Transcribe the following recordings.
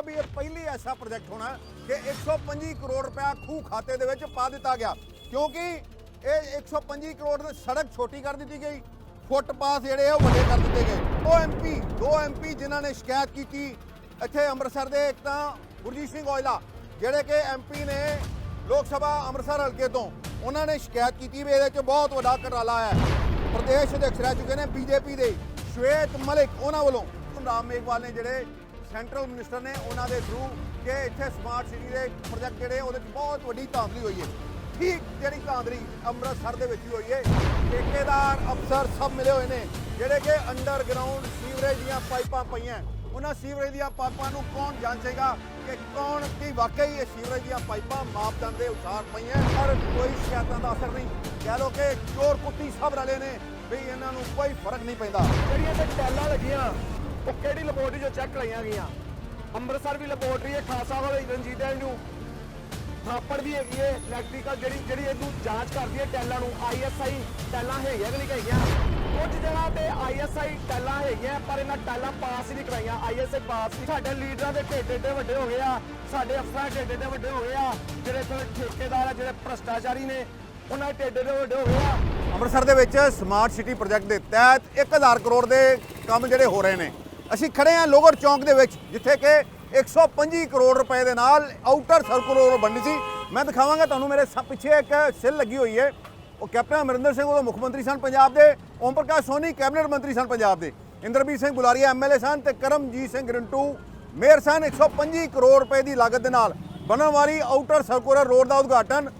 ਹੋ ਵੀ ਇਹ ਪਹਿਲੀ ਐਸਾ ਪ੍ਰੋਜੈਕਟ ਹੋਣਾ ਕਿ 125 ਕਰੋੜ ਰੁਪਇਆ ਖੂ ਖਾਤੇ ਦੇ ਵਿੱਚ ਪਾ ਦਿੱਤਾ ਗਿਆ। ਕਿਉਂਕਿ ਇਹ 125 ਕਰੋੜ ਦੀ ਸੜਕ ਛੋਟੀ ਕਰ ਦਿੱਤੀ ਗਈ। ਫੁੱਟਪਾਥ ਜਿਹੜੇ ਆ ਉਹ ਵੱਡੇ ਕਰ ਦਿੱਤੇ ਗਏ। ਉਹ ਐਮਪੀ ਦੋ ਐਮਪੀ ਜਿਨ੍ਹਾਂ ਨੇ ਸ਼ਿਕਾਇਤ ਕੀਤੀ ਇੱਥੇ ਅੰਮ੍ਰਿਤਸਰ ਦੇ ਇੱਕ ਤਾਂ ਗੁਰਜੀਤ ਸਿੰਘ ਔਜਲਾ, ਜਿਹੜੇ ਕਿ ਐਮਪੀ ਨੇ ਲੋਕ ਸਭਾ ਅੰਮ੍ਰਿਤਸਰ ਹਲਕੇ ਤੋਂ ਉਹਨਾਂ ਨੇ ਸ਼ਿਕਾਇਤ ਕੀਤੀ ਵੀ ਇਹਦੇ 'ਚ ਬਹੁਤ ਵੱਡਾ ਘਟਾਲਾ ਹੈ। ਪ੍ਰਦੇਸ਼ ਅਧਿਕਸ਼ ਰਹਿ ਚੁੱਕੇ ਨੇ ਬੀਜੇਪੀ ਦੇ, ਸ਼ਵੇਤ ਮਲਿਕ ਉਹਨਾਂ ਵੱਲੋਂ। ਰਾਮ ਮੇਘਵਾਲ ਨੇ ਜਿਹੜੇ ਸੈਂਟਰਲ ਮਿਨਿਸਟਰ ਨੇ ਉਹਨਾਂ ਦੇ ਥਰੂ ਕਿ ਇੱਥੇ ਸਮਾਰਟ ਸਿਟੀ ਦੇ ਪ੍ਰੋਜੈਕਟ ਜਿਹੜੇ, ਉਹਦੇ 'ਚ ਬਹੁਤ ਵੱਡੀ ਧਾਂਦਲੀ ਹੋਈ ਹੈ। ਠੀਕ ਜਿਹੜੀ ਧਾਂਦਲੀ ਅੰਮ੍ਰਿਤਸਰ ਦੇ ਵਿੱਚ ਹੀ ਹੋਈ ਹੈ। ਠੇਕੇਦਾਰ ਅਫਸਰ ਸਭ ਮਿਲੇ ਹੋਏ ਨੇ, ਜਿਹੜੇ ਕਿ ਅੰਡਰਗਰਾਉਂਡ ਸੀਵਰੇਜ ਦੀਆਂ ਪਾਈਪਾਂ ਪਈਆਂ। ਉਹਨਾਂ ਸੀਵਰੇਜ ਦੀਆਂ ਪਾਈਪਾਂ ਨੂੰ ਕੌਣ ਜਾਂਚੇਗਾ ਕਿ ਕੌਣ ਕੀ ਵਾਕਈ ਇਹ ਸੀਵਰੇਜ ਦੀਆਂ ਪਾਈਪਾਂ ਮਾਪਦੰਡ ਦੇ ਅਨੁਸਾਰ ਪਈਆਂ ਪਰ ਕੋਈ ਸ਼ਿਕਾਇਤਾਂ ਦਾ ਅਸਰ ਨਹੀਂ। ਕਹਿ ਲੋ ਕਿ ਚੋਰ ਕੁੱਤੀ ਸਭ ਰਲੇ ਨੇ, ਵੀ ਇਹਨਾਂ ਨੂੰ ਕੋਈ ਫ਼ਰਕ ਨਹੀਂ ਪੈਂਦਾ। ਜਿਹੜੀਆਂ ਤੇ ਟੈਲਾਂ ਲੱਗੀਆਂ ਉਹ ਕਿਹੜੀ ਲੈਬੋਰਟਰੀ ਚੋਂ ਚੈੱਕ ਕਰਾਈਆਂ ਗਈਆਂ? ਅੰਮ੍ਰਿਤਸਰ ਵੀ ਲੈਬੋਰਟਰੀ ਹੈ, ਖਾਲਸਾ ਵਾਲੇ ਰਣਜੀਤ ਐਵਨਿਊ ਥਾਪੜ ਵੀ ਹੈਗੀ ਹੈ ਇਲੈਕਟ੍ਰੀਕਲ ਜਿਹੜੀ ਜਿਹੜੀ ਇਹਨੂੰ ਜਾਂਚ ਕਰਦੀ ਹੈ ਟੈਲਾਂ ਨੂੰ। ਆਈਐਸਆਈ ਟੈਲਾਂ ਹੈਗੀਆਂ ਕਿ ਨਹੀਂ ਹੈਗੀਆਂ ਕੁਝ ਜਗ੍ਹਾ ਤੇ ਆਈਐਸਆਈ ਟੈਲਾਂ ਹੈਗੀਆਂ, ਪਰ ਇਹਨਾਂ ਟੈਲਾਂ ਪਾਸ ਹੀ ਨਹੀਂ ਕਰਾਈਆਂ। ਆਈਐਸਆਈ ਪਾਸ ਨਹੀਂ ਸਾਡੇ ਲੀਡਰਾਂ ਦੇ ਢੇਡੇ ਢੇਡੇ ਵੱਡੇ ਹੋ ਗਏ ਆ। ਸਾਡੇ ਅਫਸਰਾਂ ਦੇ ਢੇਡੇ ਢੇਡੇ ਵੱਡੇ ਹੋ ਗਏ ਆ। ਜਿਹੜੇ ਥੋੜੇ ਠੇਕੇਦਾਰ ਆ, ਜਿਹੜੇ ਭ੍ਰਸ਼ਟਾਚਾਰੀ ਨੇ, ਉਹਨਾਂ ਦੇ ਢੇਡੇ ਢੇਡੇ ਵੱਡੇ ਹੋ ਗਏ ਆ। ਅੰਮ੍ਰਿਤਸਰ ਦੇ ਵਿੱਚ ਸਮਾਰਟ ਸਿਟੀ ਪ੍ਰੋਜੈਕਟ ਦੇ ਤਹਿਤ 1000 ਕਰੋੜ ਦੇ ਕੰਮ ਜਿਹੜੇ ਹੋ ਰਹੇ ਨੇ। ਅਸੀਂ ਖੜੇ ਹਾਂ ਲੋਗਰ ਚੌਂਕ ਦੇ ਵਿੱਚ, ਜਿੱਥੇ ਕਿ 125 ਕਰੋੜ ਰੁਪਏ ਦੇ ਨਾਲ ਆਊਟਰ ਸਰਕੂਲਰ ਰੋਡ ਬਣਨੀ ਸੀ। ਮੈਂ ਦਿਖਾਵਾਂਗਾ ਤੁਹਾਨੂੰ ਮੇਰੇ ਸ- ਪਿੱਛੇ ਇੱਕ ਸਿਲ ਲੱਗੀ ਹੋਈ ਹੈ। ਉਹ ਕੈਪਟਨ ਅਮਰਿੰਦਰ ਸਿੰਘ ਉਦੋਂ ਮੁੱਖ ਮੰਤਰੀ ਸਨ ਪੰਜਾਬ ਦੇ, ਓਮ ਪ੍ਰਕਾਸ਼ ਸੋਨੀ ਕੈਬਨਿਟ ਮੰਤਰੀ ਸਨ ਪੰਜਾਬ ਦੇ। ਇੰਦਰਬੀਰ ਸਿੰਘ ਗੁਲਾਰੀਆ ਐਮਐਲਏ ਸਨ ਤੇ ਕਰਮਜੀਤ ਸਿੰਘ ਰਿੰਟੂ ਮੇਅਰ ਸਨ। 125 ਕਰੋੜ ਰੁਪਏ ਦੀ ਲਾਗਤ ਦੇ ਨਾਲ ਬਣਨ ਵਾਲੀ ਆਊਟਰ ਸਰਕੂਲਰ ਰੋਡ ਦਾ ਉਦਘਾਟਨ।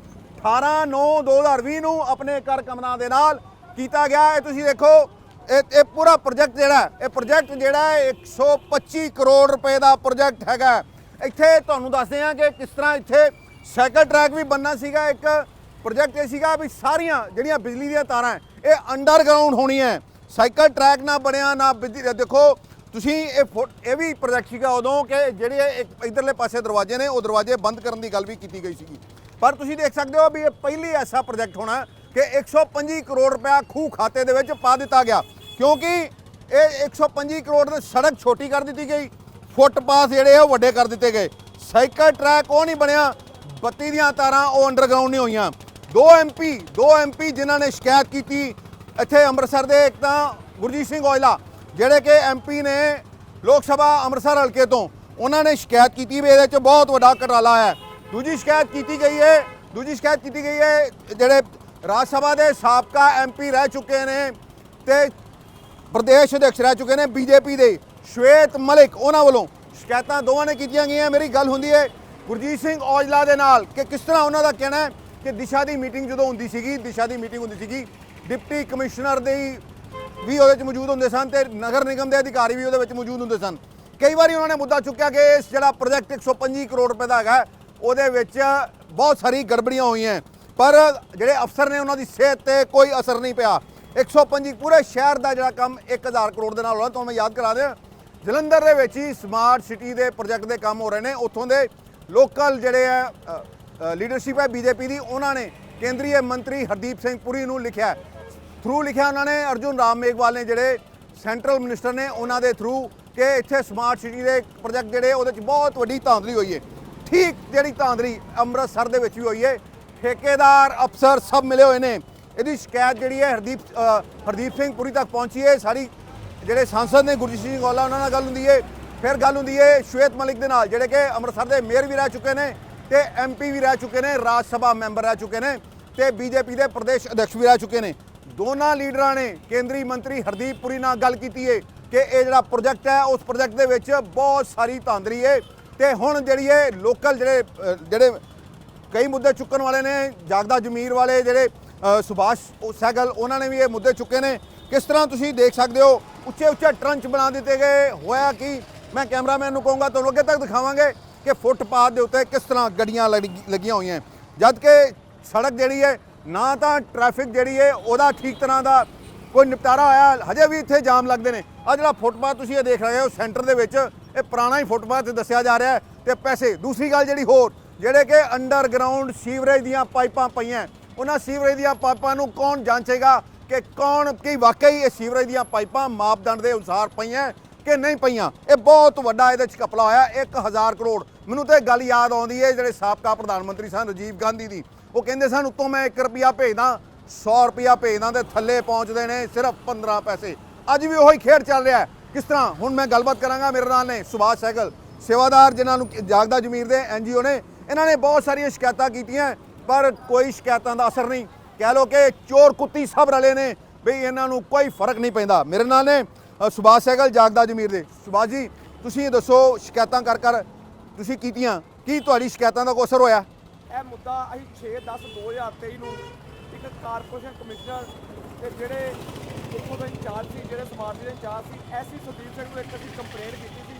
18/9/2020 ਨੂੰ ਆਪਣੇ ਕਰ ਕਮਰਾਂ ਦੇ ਨਾਲ ਕੀਤਾ ਗਿਆ। ਹੈ ਤੁਸੀਂ ਦੇਖੋ ਇਹ ਇਹ ਪੂਰਾ ਪ੍ਰੋਜੈਕਟ ਜਿਹੜਾ ਇਹ ਪ੍ਰੋਜੈਕਟ ਜਿਹੜਾ ਹੈ 125 ਕਰੋੜ ਰੁਪਏ ਦਾ ਪ੍ਰੋਜੈਕਟ ਹੈਗਾ ਇੱਥੇ ਤੁਹਾਨੂੰ ਦੱਸਦੇ ਹਾਂ ਕਿ ਕਿਸ ਤਰ੍ਹਾਂ ਇੱਥੇ ਸਾਈਕਲ ਟਰੈਕ ਵੀ ਬੰਨਾ ਸੀਗਾ ਇੱਕ ਪ੍ਰੋਜੈਕਟ ਇਹ ਸੀਗਾ ਵੀ ਸਾਰੀਆਂ ਜਿਹੜੀਆਂ ਬਿਜਲੀ ਦੀਆਂ ਤਾਰਾਂ ਹੈ, ਇਹ ਅੰਡਰਗਰਾਉਂਡ ਹੋਣੀਆਂ ਸਾਈਕਲ ਟਰੈਕ ਨਾ ਬਣਿਆ ਨਾ ਬਿਜਲੀ ਦੇਖੋ ਤੁਸੀਂ ਇਹ ਫੁੱਟ- ਇਹ ਵੀ ਪ੍ਰੋਜੈਕਟ ਸੀਗਾ ਉਦੋਂ ਕਿ ਜਿਹੜੇ ਇੱਕ ਇਧਰਲੇ ਪਾਸੇ ਦਰਵਾਜ਼ੇ ਨੇ ਉਹ ਦਰਵਾਜ਼ੇ ਬੰਦ ਕਰਨ ਦੀ ਗੱਲ ਵੀ ਕੀਤੀ ਗਈ ਸੀਗੀ। ਪਰ ਤੁਸੀਂ ਦੇਖ ਸਕਦੇ ਹੋ ਵੀ ਇਹ ਪਹਿਲੀ ਐਸਾ ਪ੍ਰੋਜੈਕਟ ਹੋਣਾ ਕਿ 125 ਕਰੋੜ ਰੁਪਇਆ ਖੂ ਖਾਤੇ ਦੇ ਵਿੱਚ ਪਾ ਦਿੱਤਾ ਗਿਆ। ਕਿਉਂਕਿ ਇਹ 125 ਕਰੋੜ ਦੀ ਸੜਕ ਛੋਟੀ ਕਰ ਦਿੱਤੀ ਗਈ। ਫੁੱਟਪਾਥ ਜਿਹੜੇ ਆ ਉਹ ਵੱਡੇ ਕਰ ਦਿੱਤੇ ਗਏ। ਸਾਈਕਲ, ਟਰੈਕ ਉਹ ਨਹੀਂ ਬਣਿਆ। ਬੱਤੀ ਦੀਆਂ ਤਾਰਾਂ ਉਹ ਅੰਡਰਗਰਾਉਂਡ ਨਹੀਂ ਹੋਈਆਂ। ਦੋ ਐਮਪੀ ਦੋ ਐਮਪੀ ਜਿਨ੍ਹਾਂ ਨੇ ਸ਼ਿਕਾਇਤ ਕੀਤੀ ਇੱਥੇ ਅੰਮ੍ਰਿਤਸਰ ਦੇ ਇੱਕ ਤਾਂ ਗੁਰਜੀਤ ਸਿੰਘ ਔਜਲਾ, ਜਿਹੜੇ ਕਿ ਐਮਪੀ ਨੇ ਲੋਕ ਸਭਾ ਅੰਮ੍ਰਿਤਸਰ ਹਲਕੇ ਤੋਂ, ਉਹਨਾਂ ਨੇ ਸ਼ਿਕਾਇਤ ਕੀਤੀ ਵੀ ਇਹਦੇ 'ਚ ਬਹੁਤ ਵੱਡਾ ਘਟਾਲਾ ਹੈ। ਦੂਜੀ ਸ਼ਿਕਾਇਤ ਕੀਤੀ ਗਈ ਹੈ, ਦੂਜੀ ਸ਼ਿਕਾਇਤ ਕੀਤੀ ਗਈ ਹੈ ਜਿਹੜੇ ਰਾਜ ਸਭਾ ਦੇ ਸਾਬਕਾ ਐਮਪੀ ਰਹਿ ਚੁੱਕੇ ਨੇ ਤੇ ਪ੍ਰਦੇਸ਼ ਅਧਿਕਸ਼ ਰਹਿ ਚੁੱਕੇ ਨੇ ਬੀਜੇਪੀ ਦੇ ਸ਼ਵੇਤ ਮਲਿਕ, ਉਹਨਾਂ ਵੱਲੋਂ ਸ਼ਿਕਾਇਤਾਂ ਦੋਵਾਂ ਨੇ ਕੀਤੀਆਂ ਗਈਆਂ। ਮੇਰੀ ਗੱਲ ਹੁੰਦੀ ਹੈ ਗੁਰਜੀਤ ਸਿੰਘ ਔਜਲਾ ਦੇ ਨਾਲ ਕਿ ਕਿਸ ਤਰ੍ਹਾਂ ਉਹਨਾਂ ਦਾ ਕਹਿਣਾ ਹੈ ਕਿ ਦਿਸ਼ਾ ਦੀ ਮੀਟਿੰਗ ਜਦੋਂ ਹੁੰਦੀ ਸੀਗੀ, ਦਿਸ਼ਾ ਦੀ ਮੀਟਿੰਗ ਹੁੰਦੀ ਸੀਗੀ, ਡਿਪਟੀ ਕਮਿਸ਼ਨਰ ਦੇ ਵੀ ਉਹਦੇ ਵਿੱਚ ਮੌਜੂਦ ਹੁੰਦੇ ਸਨ ਤੇ ਨਗਰ ਨਿਗਮ ਦੇ ਅਧਿਕਾਰੀ ਵੀ ਉਹਦੇ ਵਿੱਚ ਮੌਜੂਦ ਹੁੰਦੇ ਸਨ। ਕਈ ਵਾਰੀ ਉਹਨਾਂ ਨੇ ਮੁੱਦਾ ਚੁੱਕਿਆ ਕਿ ਇਸ ਜਿਹੜਾ ਪ੍ਰੋਜੈਕਟ 125 ਕਰੋੜ ਰੁਪਏ ਦਾ ਹੈਗਾ, ਉਹਦੇ ਵਿੱਚ ਬਹੁਤ ਸਾਰੀ ਗੜਬੜੀਆਂ ਹੋਈਆਂ। ਪਰ ਜਿਹੜੇ ਅਫਸਰ ਨੇ ਉਹਨਾਂ ਦੀ ਸਿਹਤ ਤੇ ਕੋਈ ਅਸਰ ਨਹੀਂ ਪਿਆ। 125 ਪੂਰੇ ਸ਼ਹਿਰ ਦਾ ਜਿਹੜਾ ਕੰਮ 1000 ਕਰੋੜ ਦੇ ਨਾਲ ਹੋਣਾ ਤੁਹਾਨੂੰ ਮੈਂ ਯਾਦ ਕਰਾ ਦਿਆਂ। ਜਲੰਧਰ ਦੇ ਵਿੱਚ ਹੀ ਸਮਾਰਟ ਸਿਟੀ ਦੇ ਪ੍ਰੋਜੈਕਟ ਦੇ ਕੰਮ ਹੋ ਰਹੇ ਨੇ। ਉੱਥੋਂ ਦੇ ਲੋਕਲ ਜਿਹੜੇ ਆ ਲੀਡਰਸ਼ਿਪ ਹੈ ਬੀਜੇਪੀ ਦੀ, ਉਹਨਾਂ ਨੇ ਕੇਂਦਰੀ ਮੰਤਰੀ ਹਰਦੀਪ ਸਿੰਘ ਪੁਰੀ ਨੂੰ ਲਿਖਿਆ ਥਰੂ ਲਿਖਿਆ ਉਹਨਾਂ ਨੇ, ਅਰਜੁਨ ਰਾਮ ਮੇਘਵਾਲ ਨੇ ਜਿਹੜੇ ਸੈਂਟਰਲ ਮਿਨਿਸਟਰ ਨੇ, ਉਹਨਾਂ ਦੇ ਥਰੂ ਕਿ ਇੱਥੇ ਸਮਾਰਟ ਸਿਟੀ ਦੇ ਪ੍ਰੋਜੈਕਟ ਜਿਹੜੇ ਉਹਦੇ 'ਚ ਬਹੁਤ ਵੱਡੀ ਧਾਂਦਲੀ ਹੋਈ ਹੈ। ਠੀਕ ਜਿਹੜੀ ਧਾਂਦਲੀ ਅੰਮ੍ਰਿਤਸਰ ਦੇ ਵਿੱਚ ਵੀ ਹੋਈ ਹੈ। ਠੇਕੇਦਾਰ ਅਫਸਰ ਸਭ ਮਿਲੇ ਹੋਏ ਨੇ। ਇਹਦੀ ਸ਼ਿਕਾਇਤ ਜਿਹੜੀ ਹੈ ਹਰਦੀਪ ਹਰਦੀਪ ਸਿੰਘ ਪੁਰੀ ਤੱਕ ਪਹੁੰਚੀ ਹੈ। ਸਾਰੀ ਜਿਹੜੇ ਸਾਂਸਦ ਨੇ ਗੁਰਜੀਤ ਸਿੰਘ ਔਲਾ ਉਹਨਾਂ ਨਾਲ ਗੱਲ ਹੁੰਦੀ ਹੈ। ਫਿਰ ਗੱਲ ਹੁੰਦੀ ਹੈ ਸ਼ਵੇਤ ਮਲਿਕ ਦੇ ਨਾਲ, ਜਿਹੜੇ ਕਿ ਅੰਮ੍ਰਿਤਸਰ ਦੇ ਮੇਅਰ ਵੀ ਰਹਿ ਚੁੱਕੇ ਨੇ ਤੇ ਐਮਪੀ ਵੀ ਰਹਿ ਚੁੱਕੇ ਨੇ, ਰਾਜ ਸਭਾ ਮੈਂਬਰ ਰਹਿ ਚੁੱਕੇ ਨੇ ਤੇ ਬੀਜੇਪੀ ਦੇ ਪ੍ਰਦੇਸ਼ ਅਧਿਕਸ਼ ਵੀ ਰਹਿ ਚੁੱਕੇ ਨੇ। ਦੋਨਾਂ ਲੀਡਰਾਂ ਨੇ ਕੇਂਦਰੀ ਮੰਤਰੀ ਹਰਦੀਪ ਪੁਰੀ ਨਾਲ ਗੱਲ ਕੀਤੀ ਹੈ ਕਿ ਇਹ ਜਿਹੜਾ ਪ੍ਰੋਜੈਕਟ ਹੈ, ਉਸ ਪ੍ਰੋਜੈਕਟ ਦੇ ਵਿੱਚ ਬਹੁਤ ਸਾਰੀ ਧਾਂਦਲੀ ਹੈ ਤੇ ਹੁਣ ਜਿਹੜੀ ਇਹ ਲੋਕਲ ਜਿਹੜੇ ਜਿਹੜੇ ਕਈ ਮੁੱਦੇ ਚੁੱਕਣ ਵਾਲੇ ਨੇ, ਜਾਗਦਾ ਜ਼ਮੀਰ ਵਾਲੇ ਜਿਹੜੇ ਸੁਭਾਸ਼ ਉਹ ਸਹਿਗਲ, ਉਹਨਾਂ ਨੇ ਵੀ ਇਹ ਮੁੱਦੇ ਚੁੱਕੇ ਨੇ। ਕਿਸ ਤਰ੍ਹਾਂ ਤੁਸੀਂ ਦੇਖ ਸਕਦੇ ਹੋ ਉੱਚੇ ਉੱਚੇ ਟਰੰਚ ਬਣਾ ਦਿੱਤੇ ਗਏ, ਹੋਇਆ ਕਿ? ਮੈਂ ਕੈਮਰਾਮੈਨ ਨੂੰ ਕਹੂੰਗਾ, ਤੁਹਾਨੂੰ ਅੱਗੇ ਤੱਕ ਦਿਖਾਵਾਂਗੇ ਕਿ ਫੁੱਟਪਾਥ ਦੇ ਉੱਤੇ ਕਿਸ ਤਰ੍ਹਾਂ ਗੱਡੀਆਂ ਲੱਗੀ- ਲੱਗੀਆਂ ਹੋਈਆਂ। ਜਦ ਕਿ ਸੜਕ ਜਿਹੜੀ ਹੈ, ਨਾ ਤਾਂ ਟ੍ਰੈਫਿਕ ਜਿਹੜੀ ਹੈ, ਉਹਦਾ ਠੀਕ ਤਰ੍ਹਾਂ ਦਾ ਕੋਈ ਨਿਪਟਾਰਾ ਹੋਇਆ ਹਜੇ ਵੀ ਇੱਥੇ ਜਾਮ ਲੱਗਦੇ ਨੇ। ਆ ਜਿਹੜਾ ਫੁੱਟਪਾਥ ਤੁਸੀਂ ਇਹ ਦੇਖ ਰਹੇ ਹੋ, ਸੈਂਟਰ ਦੇ ਵਿੱਚ, ਇਹ ਪੁਰਾਣਾ ਹੀ ਫੁੱਟਪਾਥ ਦੱਸਿਆ ਜਾ ਰਿਹਾ ਹੈ, ਤੇ ਪੈਸੇ, ਦੂਸਰੀ ਗੱਲ ਜਿਹੜੀ ਹੋਰ ਜਿਹੜੇ ਕਿ ਅੰਡਰਗਰਾਉਂਡ ਸੀਵਰੇਜ ਦੀਆਂ ਪਾਈਪਾਂ ਪਈਆਂ। ਉਹਨਾਂ ਸੀਵਰੇਜ ਦੀਆਂ ਪਾਈਪਾਂ ਨੂੰ ਕੌਣ ਜਾਂਚੇਗਾ ਕਿ ਕੌਣ ਕੀ ਵਾਕਈ ਇਹ ਸੀਵਰੇਜ ਦੀਆਂ ਪਾਈਪਾਂ ਮਾਪਦੰਡ ਦੇ ਅਨੁਸਾਰ ਪਈਆਂ ਕਿ ਨਹੀਂ ਪਈਆਂ? ਇਹ ਬਹੁਤ ਵੱਡਾ ਇਹਦੇ ਚ ਕਪਲਾ ਹੋਇਆ 1000 ਕਰੋੜ। ਮੈਨੂੰ ਤਾਂ ਇਹ ਗੱਲ ਯਾਦ ਆਉਂਦੀ ਹੈ ਜਿਹੜੇ ਸਾਬਕਾ ਪ੍ਰਧਾਨ ਮੰਤਰੀ ਸਨ ਰਾਜੀਵ ਗਾਂਧੀ ਦੀ। ਉਹ ਕਹਿੰਦੇ ਸਨ, ਉੱਤੋਂ ਮੈਂ 1 ਰੁਪਿਆ ਭੇਜਦਾ 100 ਰੁਪਿਆ ਭੇਜਦਾ ਤੇ ਥੱਲੇ ਪਹੁੰਚਦੇ ਨੇ ਸਿਰਫ 15 ਪੈਸੇ। ਅੱਜ ਵੀ ਉਹੀ ਖੇਡ ਚੱਲ ਰਿਹਾ ਕਿਸ ਤਰ੍ਹਾਂ? ਹੁਣ ਮੈਂ ਗੱਲਬਾਤ ਕਰਾਂਗਾ ਮੇਰੇ ਨਾਲ ਨੇ ਸੁਭਾਸ਼ ਸਹਿਗਲ ਸੇਵਾਦਾਰ ਜਿਨ੍ਹਾਂ ਨੂੰ ਜਾਗਦਾ ਜ਼ਮੀਰ ਦੇ ਐਨਜੀਓ ਨੇ। ਇਹਨਾਂ ਨੇ ਬਹੁਤ ਸਾਰੀਆਂ ਸ਼ਿਕਾਇਤਾਂ ਕੀਤੀਆਂ, ਪਰ ਕੋਈ ਸ਼ਿਕਾਇਤਾਂ ਦਾ ਅਸਰ ਨਹੀਂ। ਕਹਿ ਲੋ ਕਿ ਚੋਰ ਕੁੱਤੀ ਸਭ ਰਲੇ ਨੇ, ਵੀ ਇਹਨਾਂ ਨੂੰ ਕੋਈ ਫ਼ਰਕ ਨਹੀਂ ਪੈਂਦਾ। ਮੇਰੇ ਨਾਲ ਨੇ ਸੁਭਾਸ਼ ਸਹਿਗਲ ਜਾਗਦਾ ਜ਼ਮੀਰ ਦੇ। ਸੁਭਾਸ਼ ਜੀ, ਤੁਸੀਂ ਦੱਸੋ, ਸ਼ਿਕਾਇਤਾਂ ਕਰ ਕਰ ਤੁਸੀਂ ਕੀਤੀਆਂ, ਕੀ ਤੁਹਾਡੀ ਸ਼ਿਕਾਇਤਾਂ ਦਾ ਕੋਈ ਅਸਰ ਹੋਇਆ? ਇਹ ਮੁੱਦਾ ਅਸੀਂ 6 10 2023 ਨੂੰ ਇੱਕ ਕਾਰਪੋਰੇਸ਼ਨ ਕਮਿਸ਼ਨਰ ਤੇ ਜਿਹੜੇ ਉੱਥੋਂ ਦੇ ਇੰਚਾਰਜ ਸੀ, ਜਿਹੜੇ ਸਮਾਰਟ ਦੇ ਇੰਚਾਰਜ ਸੀ, ਐਸੀ ਸੁਦੀਪ ਸਿੰਘ ਨੂੰ ਇੱਕ ਅਸੀਂ ਕੰਪਲੇਂਟ ਕੀਤੀ ਸੀ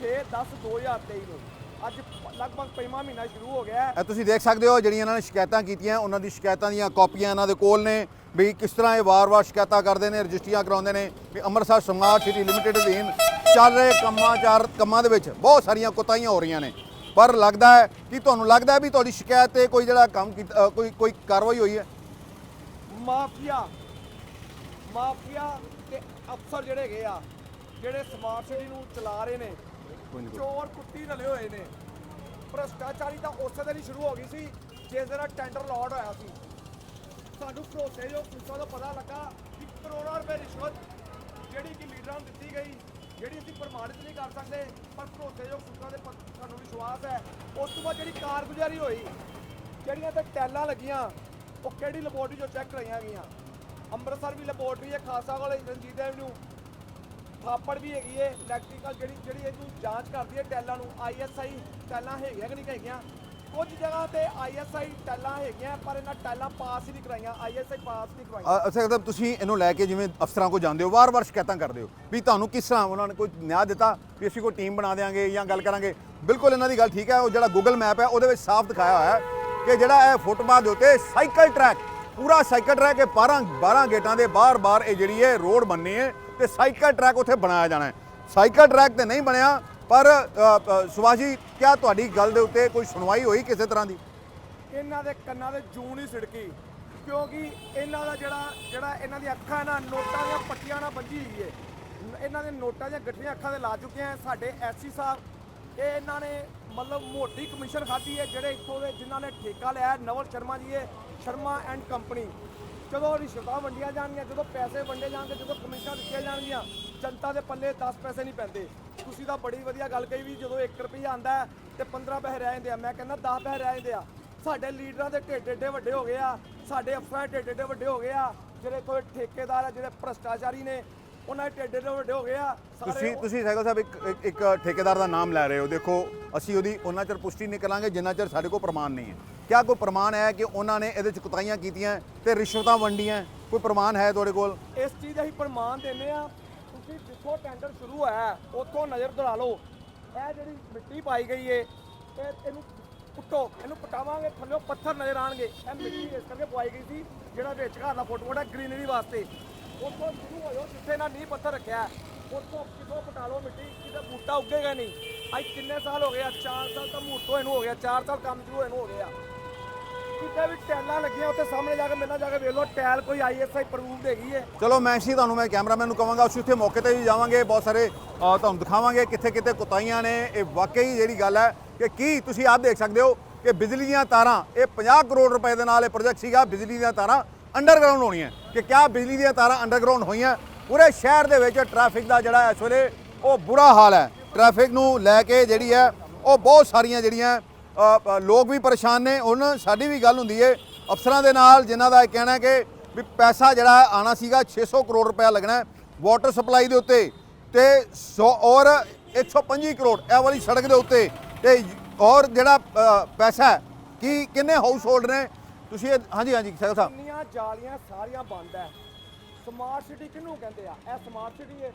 6 10 2023 ਨੂੰ। ਅੱਜ ਲਗਭਗ ਪੰਜਵਾਂ ਮਹੀਨਾ ਸ਼ੁਰੂ ਹੋ ਗਿਆ ਹੈ। ਤੁਸੀਂ ਦੇਖ ਸਕਦੇ ਹੋ ਜਿਹੜੀਆਂ ਇਹਨਾਂ ਨੇ ਸ਼ਿਕਾਇਤਾਂ ਕੀਤੀਆਂ ਉਹਨਾਂ ਦੀ ਸ਼ਿਕਾਇਤਾਂ ਦੀਆਂ ਕਾਪੀਆਂ ਇਹਨਾਂ ਦੇ ਕੋਲ ਨੇ ਵੀ ਕਿਸ ਤਰ੍ਹਾਂ ਇਹ ਵਾਰ-ਵਾਰ ਸ਼ਿਕਾਇਤਾਂ ਕਰਦੇ ਨੇ ਰਜਿਸਟਰੀਆਂ ਕਰਾਉਂਦੇ ਨੇ ਵੀ ਅੰਮ੍ਰਿਤਸਰ ਸਮਾਰਟ ਸਿਟੀ ਲਿਮਟਿਡ ਅਧੀਨ ਚੱਲ ਰਹੇ ਕੰਮਾਂ ਚਾਰ ਕੰਮਾਂ ਦੇ ਵਿੱਚ ਬਹੁਤ ਸਾਰੀਆਂ ਕੁਤਾਹੀਆਂ ਹੋ ਰਹੀਆਂ ਨੇ। ਪਰ ਲੱਗਦਾ ਹੈ ਕਿ ਤੁਹਾਨੂੰ ਲੱਗਦਾ ਹੈ ਵੀ ਤੁਹਾਡੀ ਸ਼ਿਕਾਇਤ ਤੇ ਕੋਈ ਜਿਹੜਾ ਕੰਮ ਕੋਈ ਕੋਈ ਕਾਰਵਾਈ ਹੋਈ ਹੈ? ਮਾਫੀਆ ਮਾਫੀਆ ਤੇ ਅਫਸਰ ਜਿਹੜੇ ਹੈਗੇ ਆ ਜਿਹੜੇ ਸਮਾਰਟ ਸਿਟੀ ਨੂੰ ਚਲਾ ਰਹੇ ਨੇ ਚੋਰ ਕੁੱਤੀ ਰਲੇ ਹੋਏ ਨੇ। ਭ੍ਰਸ਼ਟਾਚਾਰੀ ਤਾਂ ਉਸੇ ਦਿਨ ਹੀ ਸ਼ੁਰੂ ਹੋ ਗਈ ਸੀ, ਜਿਸ ਦਿਨ ਟੈਂਡਰ ਲਾਟ ਹੋਇਆ ਸੀ। ਸਾਨੂੰ ਭਰੋਸੇਯੋਗ ਸੂਤਰਾਂ ਤੋਂ ਪਤਾ ਲੱਗਾ ਕਿ ਕਰੋੜਾਂ ਰੁਪਏ ਰਿਸ਼ਵਤ ਜਿਹੜੀ ਕਿ ਲੀਡਰਾਂ ਨੂੰ ਦਿੱਤੀ ਗਈ, ਜਿਹੜੀ ਅਸੀਂ ਪ੍ਰਮਾਣਿਤ ਨਹੀਂ ਕਰ ਸਕਦੇ, ਪਰ ਭਰੋਸੇਯੋਗ ਪੁਲਿਸਾਂ ਦੇ ਸਾਨੂੰ ਵਿਸ਼ਵਾਸ ਹੈ। ਉਸ ਤੋਂ ਬਾਅਦ ਜਿਹੜੀ ਕਾਰਗੁਜ਼ਾਰੀ ਹੋਈ, ਜਿਹੜੀਆਂ ਤੇ ਟੈਲਾਂ ਲੱਗੀਆਂ, ਉਹ ਕਿਹੜੀ ਲੈਬੋਰਟਰੀ ਚੋਂ ਚੈੱਕ ਕਰਾਈਆਂ ਗਈਆਂ? ਅੰਮ੍ਰਿਤਸਰ ਵੀ ਲੈਬੋਰਟਰੀ ਹੈ, ਖਾਲਸਾ ਕਾਲਜ ਰਣਜੀਤ ਐਵਨਿਊ ਥਾਪੜ ਵੀ ਹੈਗੀ ਹੈ ਇਲੈਕਟ੍ਰੀਕਲ ਜਿਹੜੀ ਜਿਹੜੀ ਇਹਨੂੰ ਜਾਂਚ ਕਰਦੀ ਹੈ ਟੈਲਾਂ ਨੂੰ ਆਈਐਸਆਈ ਟੈਲਾਂ ਹੈਗੀਆਂ ਕਿ ਨਹੀਂ ਹੈਗੀਆਂ? ਕੁਝ ਜਗ੍ਹਾ ਤੇ ਆਈਐਸਆਈ ਟੈਲਾਂ ਹੈਗੀਆਂ, ਪਰ ਇਹਨਾਂ ਟੈਲਾਂ ਪਾਸ ਹੀ ਨਹੀਂ ਕਰਾਈਆਂ ਆਈਐਸਆਈ ਪਾਸ ਨਹੀਂ ਕਰਾਈਆਂ ਅ- ਅਸਲ ਤੁਸੀਂ ਇਹਨੂੰ ਲੈ ਕੇ ਜਿਵੇਂ ਅਫਸਰਾਂ ਕੋ ਜਾਂਦੇ ਹੋ, ਵਾਰ-ਵਾਰ ਸ਼ਿਕਾਇਤਾਂ ਕਰਦੇ ਹੋ ਵੀ ਤੁਹਾਨੂੰ ਕਿਸ ਤਰ੍ਹਾਂ ਉਹਨਾਂ ਨੇ ਕੋਈ ਨਿਆਂ ਦਿੱਤਾ ਵੀ ਅਸੀਂ ਕੋਈ ਟੀਮ ਬਣਾ ਦੇਾਂਗੇ ਜਾਂ ਗੱਲ ਕਰਾਂਗੇ? ਬਿਲਕੁਲ ਇਹਨਾਂ ਦੀ ਗੱਲ ਠੀਕ ਹੈ, ਉਹ ਜਿਹੜਾ ਗੂਗਲ ਮੈਪ ਹੈ, ਉਹਦੇ ਵਿੱਚ ਸਾਫ਼ ਦਿਖਾਇਆ ਹੋਇਆ ਹੈ ਕਿ ਜਿਹੜਾ ਇਹ ਫੁੱਟਪਾਥ ਦੇ ਉੱਤੇ ਸਾਈਕਲ ਟਰੈਕ, ਪੂਰਾ ਸਾਈਕਲ ਟਰੈਕ ਇਹ 12 12 ਗੇਟਾਂ ਦੇ ਬਾਰ-ਬਾਰ ਇਹ ਜਿਹੜੀ ਹੈ ਰੋਡ ਬਣਨੀ ਹੈ। ਤੇ ਸਾਈਕਲ ਟਰੈਕ ਉੱਥੇ ਬਣਾਇਆ ਜਾਣਾ ਹੈ। ਸਾਈਕਲ ਟਰੈਕ ਤੇ ਨਹੀਂ ਬਣਿਆ, ਪਰ ਸੁਭਾਸ਼ ਜੀ, ਕਿਆ ਤੁਹਾਡੀ ਗੱਲ ਦੇ ਉੱਤੇ ਕੋਈ ਸੁਣਵਾਈ ਹੋਈ ਕਿਸੇ ਤਰ੍ਹਾਂ ਦੀ? ਇਹਨਾਂ ਦੇ ਕੰਨਾਂ ਦੇ ਜੂਨ ਹੀ ਸਿੜਕੀ, ਕਿਉਂਕਿ ਇਹਨਾਂ ਦਾ ਜਿਹੜਾ ਜਿਹੜਾ ਇਹਨਾਂ ਦੀ ਅੱਖਾਂ ਨਾ ਨੋਟਾਂ ਦੀਆਂ ਪੱਟੀਆਂ ਨਾਲ ਬੰਝੀ ਹੋਈ ਹੈ ਇਹਨਾਂ ਦੇ ਨੋਟਾਂ ਦੀਆਂ ਗੱਠੀਆਂ ਅੱਖਾਂ ਦੇ ਲਾ ਚੁੱਕੇ ਆ ਸਾਡੇ ਐਸਸੀ ਸਾਹਿਬ। ਇਹ ਇਹਨਾਂ ਨੇ ਮਤਲਬ ਮੋਟੀ ਕਮਿਸ਼ਨ ਖਾਧੀ ਹੈ, ਜਿਹੜੇ ਇੱਥੋਂ ਦੇ ਜਿਨ੍ਹਾਂ ਨੇ ਠੇਕਾ ਲਿਆ ਨਵਲ ਸ਼ਰਮਾ ਜੀ ਇਹ ਸ਼ਰਮਾ ਐਂਡ ਕੰਪਨੀ। ਜਦੋਂ ਰਿਸ਼ਵਤਾਂ ਵੰਡੀਆਂ ਜਾਣਗੀਆਂ ਜਦੋਂ ਪੈਸੇ ਵੰਡੇ ਜਾਣਗੇ ਜਦੋਂ ਕਮਿਸ਼ਨਾਂ ਦਿੱਤੀਆਂ ਜਾਣਗੀਆਂ ਜਨਤਾ ਦੇ ਪੱਲੇ 10 ਪੈਸੇ ਨਹੀਂ ਪੈਂਦੇ। ਤੁਸੀਂ ਤਾਂ ਬੜੀ ਵਧੀਆ ਗੱਲ ਕਹੀ ਵੀ ਜਦੋਂ 1 ਰੁਪਈਆ ਆਂਦਾ ਤੇ 15 ਪੈਸੇ ਰਹਿ ਜਾਂਦੇ ਆ। ਮੈਂ ਕਹਿੰਦਾ 10 ਪੈਸੇ ਰਹਿ ਜਾਂਦੇ ਆ। ਸਾਡੇ ਲੀਡਰਾਂ ਦੇ ਢੇਡੇ ਢੇਡੇ ਵੱਡੇ ਹੋ ਗਏ ਆ ਸਾਡੇ ਅਫਸਰਾਂ ਦੇ ਢੇਡੇ ਢੇਡੇ ਵੱਡੇ ਹੋ ਗਏ ਆ ਜਿਹੜੇ ਕੋਈ ਠੇਕੇਦਾਰ ਆ ਜਿਹੜੇ ਭ੍ਰਸ਼ਟਾਚਾਰੀ ਨੇ ਉਹਨਾਂ ਦੇ ਢੇਡੇ ਢੇਡੇ ਵੱਡੇ ਹੋ ਗਏ ਆ। ਤੁਸੀਂ ਤੁਸੀਂ ਸਾਈਕਲ ਸਾਹਿਬ ਇੱਕ ਇੱਕ- ਇੱਕ ਠੇਕੇਦਾਰ ਦਾ ਨਾਮ ਲੈ ਰਹੇ ਹੋ। ਦੇਖੋ ਅਸੀਂ ਉਹਦੀ ਉਹਨਾਂ ਚਿਰ ਪੁਸ਼ਟੀ ਨਹੀਂ ਕਰਾਂਗੇ ਜਿੰਨਾ ਚਿਰ ਸਾਡੇ ਕੋਲ ਪ੍ਰਮਾਣ ਨਹੀਂ ਹੈ। ਕਿਆ ਕੋਈ ਪ੍ਰਮਾਣ ਹੈ ਕਿ ਉਹਨਾਂ ਨੇ ਇਹਦੇ ਚ ਕੁਤਾਈਆਂ ਕੀਤੀਆਂ ਤੇ ਰਿਸ਼ਵਤਾਂ ਵੰਡੀਆਂ? ਕੋਈ ਪ੍ਰਮਾਣ ਹੈ ਤੁਹਾਡੇ ਕੋਲ? ਇਸ ਚੀਜ਼ ਦਾ ਹੀ ਪ੍ਰਮਾਣ ਦਿੰਦੇ ਆ ਤੁਸੀਂ ਜਿੱਥੋਂ ਟੈਂਡਰ ਸ਼ੁਰੂ ਹੋਇਆ ਉੱਥੋਂ ਨਜ਼ਰ ਦੌੜਾ ਲਓ। ਇਹ ਜਿਹੜੀ ਮਿੱਟੀ ਪਾਈ ਗਈ ਏ ਇਹ ਇਹਨੂੰ ਪੁੱਟੋ ਇਹਨੂੰ ਪਟਾਵਾਂਗੇ, ਥੱਲੇ ਪੱਥਰ ਨਜ਼ਰ ਆਣਗੇ ਇਹ ਮਿੱਟੀ ਇਸ ਕਰਕੇ ਪਵਾਈ ਗਈ ਸੀ, ਜਿਹੜਾ ਵਿੱਚ ਘਰ ਦਾ ਫੋਟੋ ਹੈ ਗ੍ਰੀਨਰੀ ਵਾਸਤੇ। ਉੱਥੋਂ ਸ਼ੁਰੂ ਹੋਇਓ, ਜਿੱਥੇ ਨਾ ਨੀਂਹ ਪੱਥਰ ਰੱਖਿਆ ਉੱਥੋਂ ਕਿਥੋਂ ਪਟਾ ਲਓ ਮਿੱਟੀ, ਕਿਤੇ ਬੂਟਾ ਉੱਗੇਗਾ ਨਹੀਂ। ਅੱਜ ਕਿੰਨੇ ਸਾਲ ਹੋ ਗਏ ਆ? 4 ਸਾਲ ਤਾਂ ਮੂਰਤੋਂ ਇਹਨੂੰ ਹੋ ਗਿਆ 4 ਸਾਲ ਕੰਮ ਸ਼ੁਰੂ ਹੋਏ ਹੋ ਗਿਆ ਕਿਤੇ ਵੀ ਟੈਲਾਂ ਲੱਗੀਆਂ ਉੱਥੇ ਸਾਹਮਣੇ ਜਾ ਕੇ ਮੇਰੇ ਨਾਲ ਜਾ ਕੇ ਵੇਖ ਲਓ ਟੈਲ ਕੋਈ ਆਈਐਸਆਈ ਪ੍ਰੂਵਡ ਹੈਗੀ ਹੈ। ਚਲੋ ਮੈਂ ਸੀ ਤੁਹਾਨੂੰ ਮੈਂ ਕੈਮਰਾਮੈਨ ਨੂੰ ਕਹਾਂਗਾ ਅਸੀਂ ਉੱਥੇ ਮੌਕੇ ਤੇ ਵੀ ਜਾਵਾਂਗੇ ਬਹੁਤ ਸਾਰੇ ਅ, ਤੁਹਾਨੂੰ ਦਿਖਾਵਾਂਗੇ ਕਿੱਥੇ ਕਿੱਥੇ ਕੁਤਾਈਆਂ ਨੇ। ਇਹ ਵਾਕਈ ਜਿਹੜੀ ਗੱਲ ਹੈ ਕਿ ਕੀ ਤੁਸੀਂ ਆਪ ਦੇਖ ਸਕਦੇ ਹੋ ਕਿ ਬਿਜਲੀ ਦੀਆਂ ਤਾਰਾਂ ਇਹ 50 ਕਰੋੜ ਰੁਪਏ ਦੇ ਨਾਲ ਇਹ ਪ੍ਰੋਜੈਕਟ ਸੀਗਾ ਬਿਜਲੀ ਦੀਆਂ ਤਾਰਾਂ ਅੰਡਰਗਰਾਉਂਡ ਹੋਣੀਆਂ। ਕਿ ਕਿਆ ਬਿਜਲੀ ਦੀਆਂ ਤਾਰਾਂ ਅੰਡਰਗਰਾਉਂਡ ਹੋਈਆਂ? ਪੂਰੇ ਸ਼ਹਿਰ ਦੇ ਵਿੱਚ ਟ੍ਰੈਫਿਕ ਦਾ ਜਿਹੜਾ ਇਸ ਵੇਲੇ ਉਹ ਬੁਰਾ ਹਾਲ ਹੈ। ਟ੍ਰੈਫਿਕ ਨੂੰ ਲੈ ਕੇ ਜਿਹੜੀ ਹੈ ਉਹ ਬਹੁਤ ਸਾਰੀਆਂ ਜਿਹੜੀਆਂ ਲੋਕ ਵੀ ਪਰੇਸ਼ਾਨ ਨੇ। ਹੁਣ ਸਾਡੀ ਵੀ ਗੱਲ ਹੁੰਦੀ ਏ ਅਫਸਰਾਂ ਦੇ ਨਾਲ ਜਿਨ੍ਹਾਂ ਦਾ ਇਹ ਕਹਿਣਾ ਕਿ ਵੀ ਪੈਸਾ ਜਿਹੜਾ ਹੈ ਆਣਾ ਸੀਗਾ 600 ਕਰੋੜ ਰੁਪਇਆ ਲੱਗਣਾ ਵਾਟਰ ਸਪਲਾਈ ਦੇ ਉੱਤੇ। ਤੇ 100 ਔਰ 125 ਕਰੋੜ ਇਹ ਵਾਲੀ ਸੜਕ ਦੇ ਉੱਤੇ। ਤੇ ਔਰ ਜਿਹੜਾ ਪੈਸਾ ਹੈ, ਕੀ ਕਿੰਨੇ ਹਾਊਸ ਹੋਲਡ ਨੇ? ਤੁਸੀਂ ਇਹ- ਹਾਂਜੀ ਹਾਂਜੀ ਸਹਿਲ ਸਾਹਿਬ। ਇੰਨੀਆਂ ਜਾਲੀਆਂ ਸਾਰੀਆਂ ਬੰਦ ਹੈ। ਸਮਾਰਟ ਸਿਟੀ ਕਿਹਨੂੰ ਕਹਿੰਦੇ ਆ? ਇਹ ਸਮਾਰਟ ਸਿਟੀ ਹੈ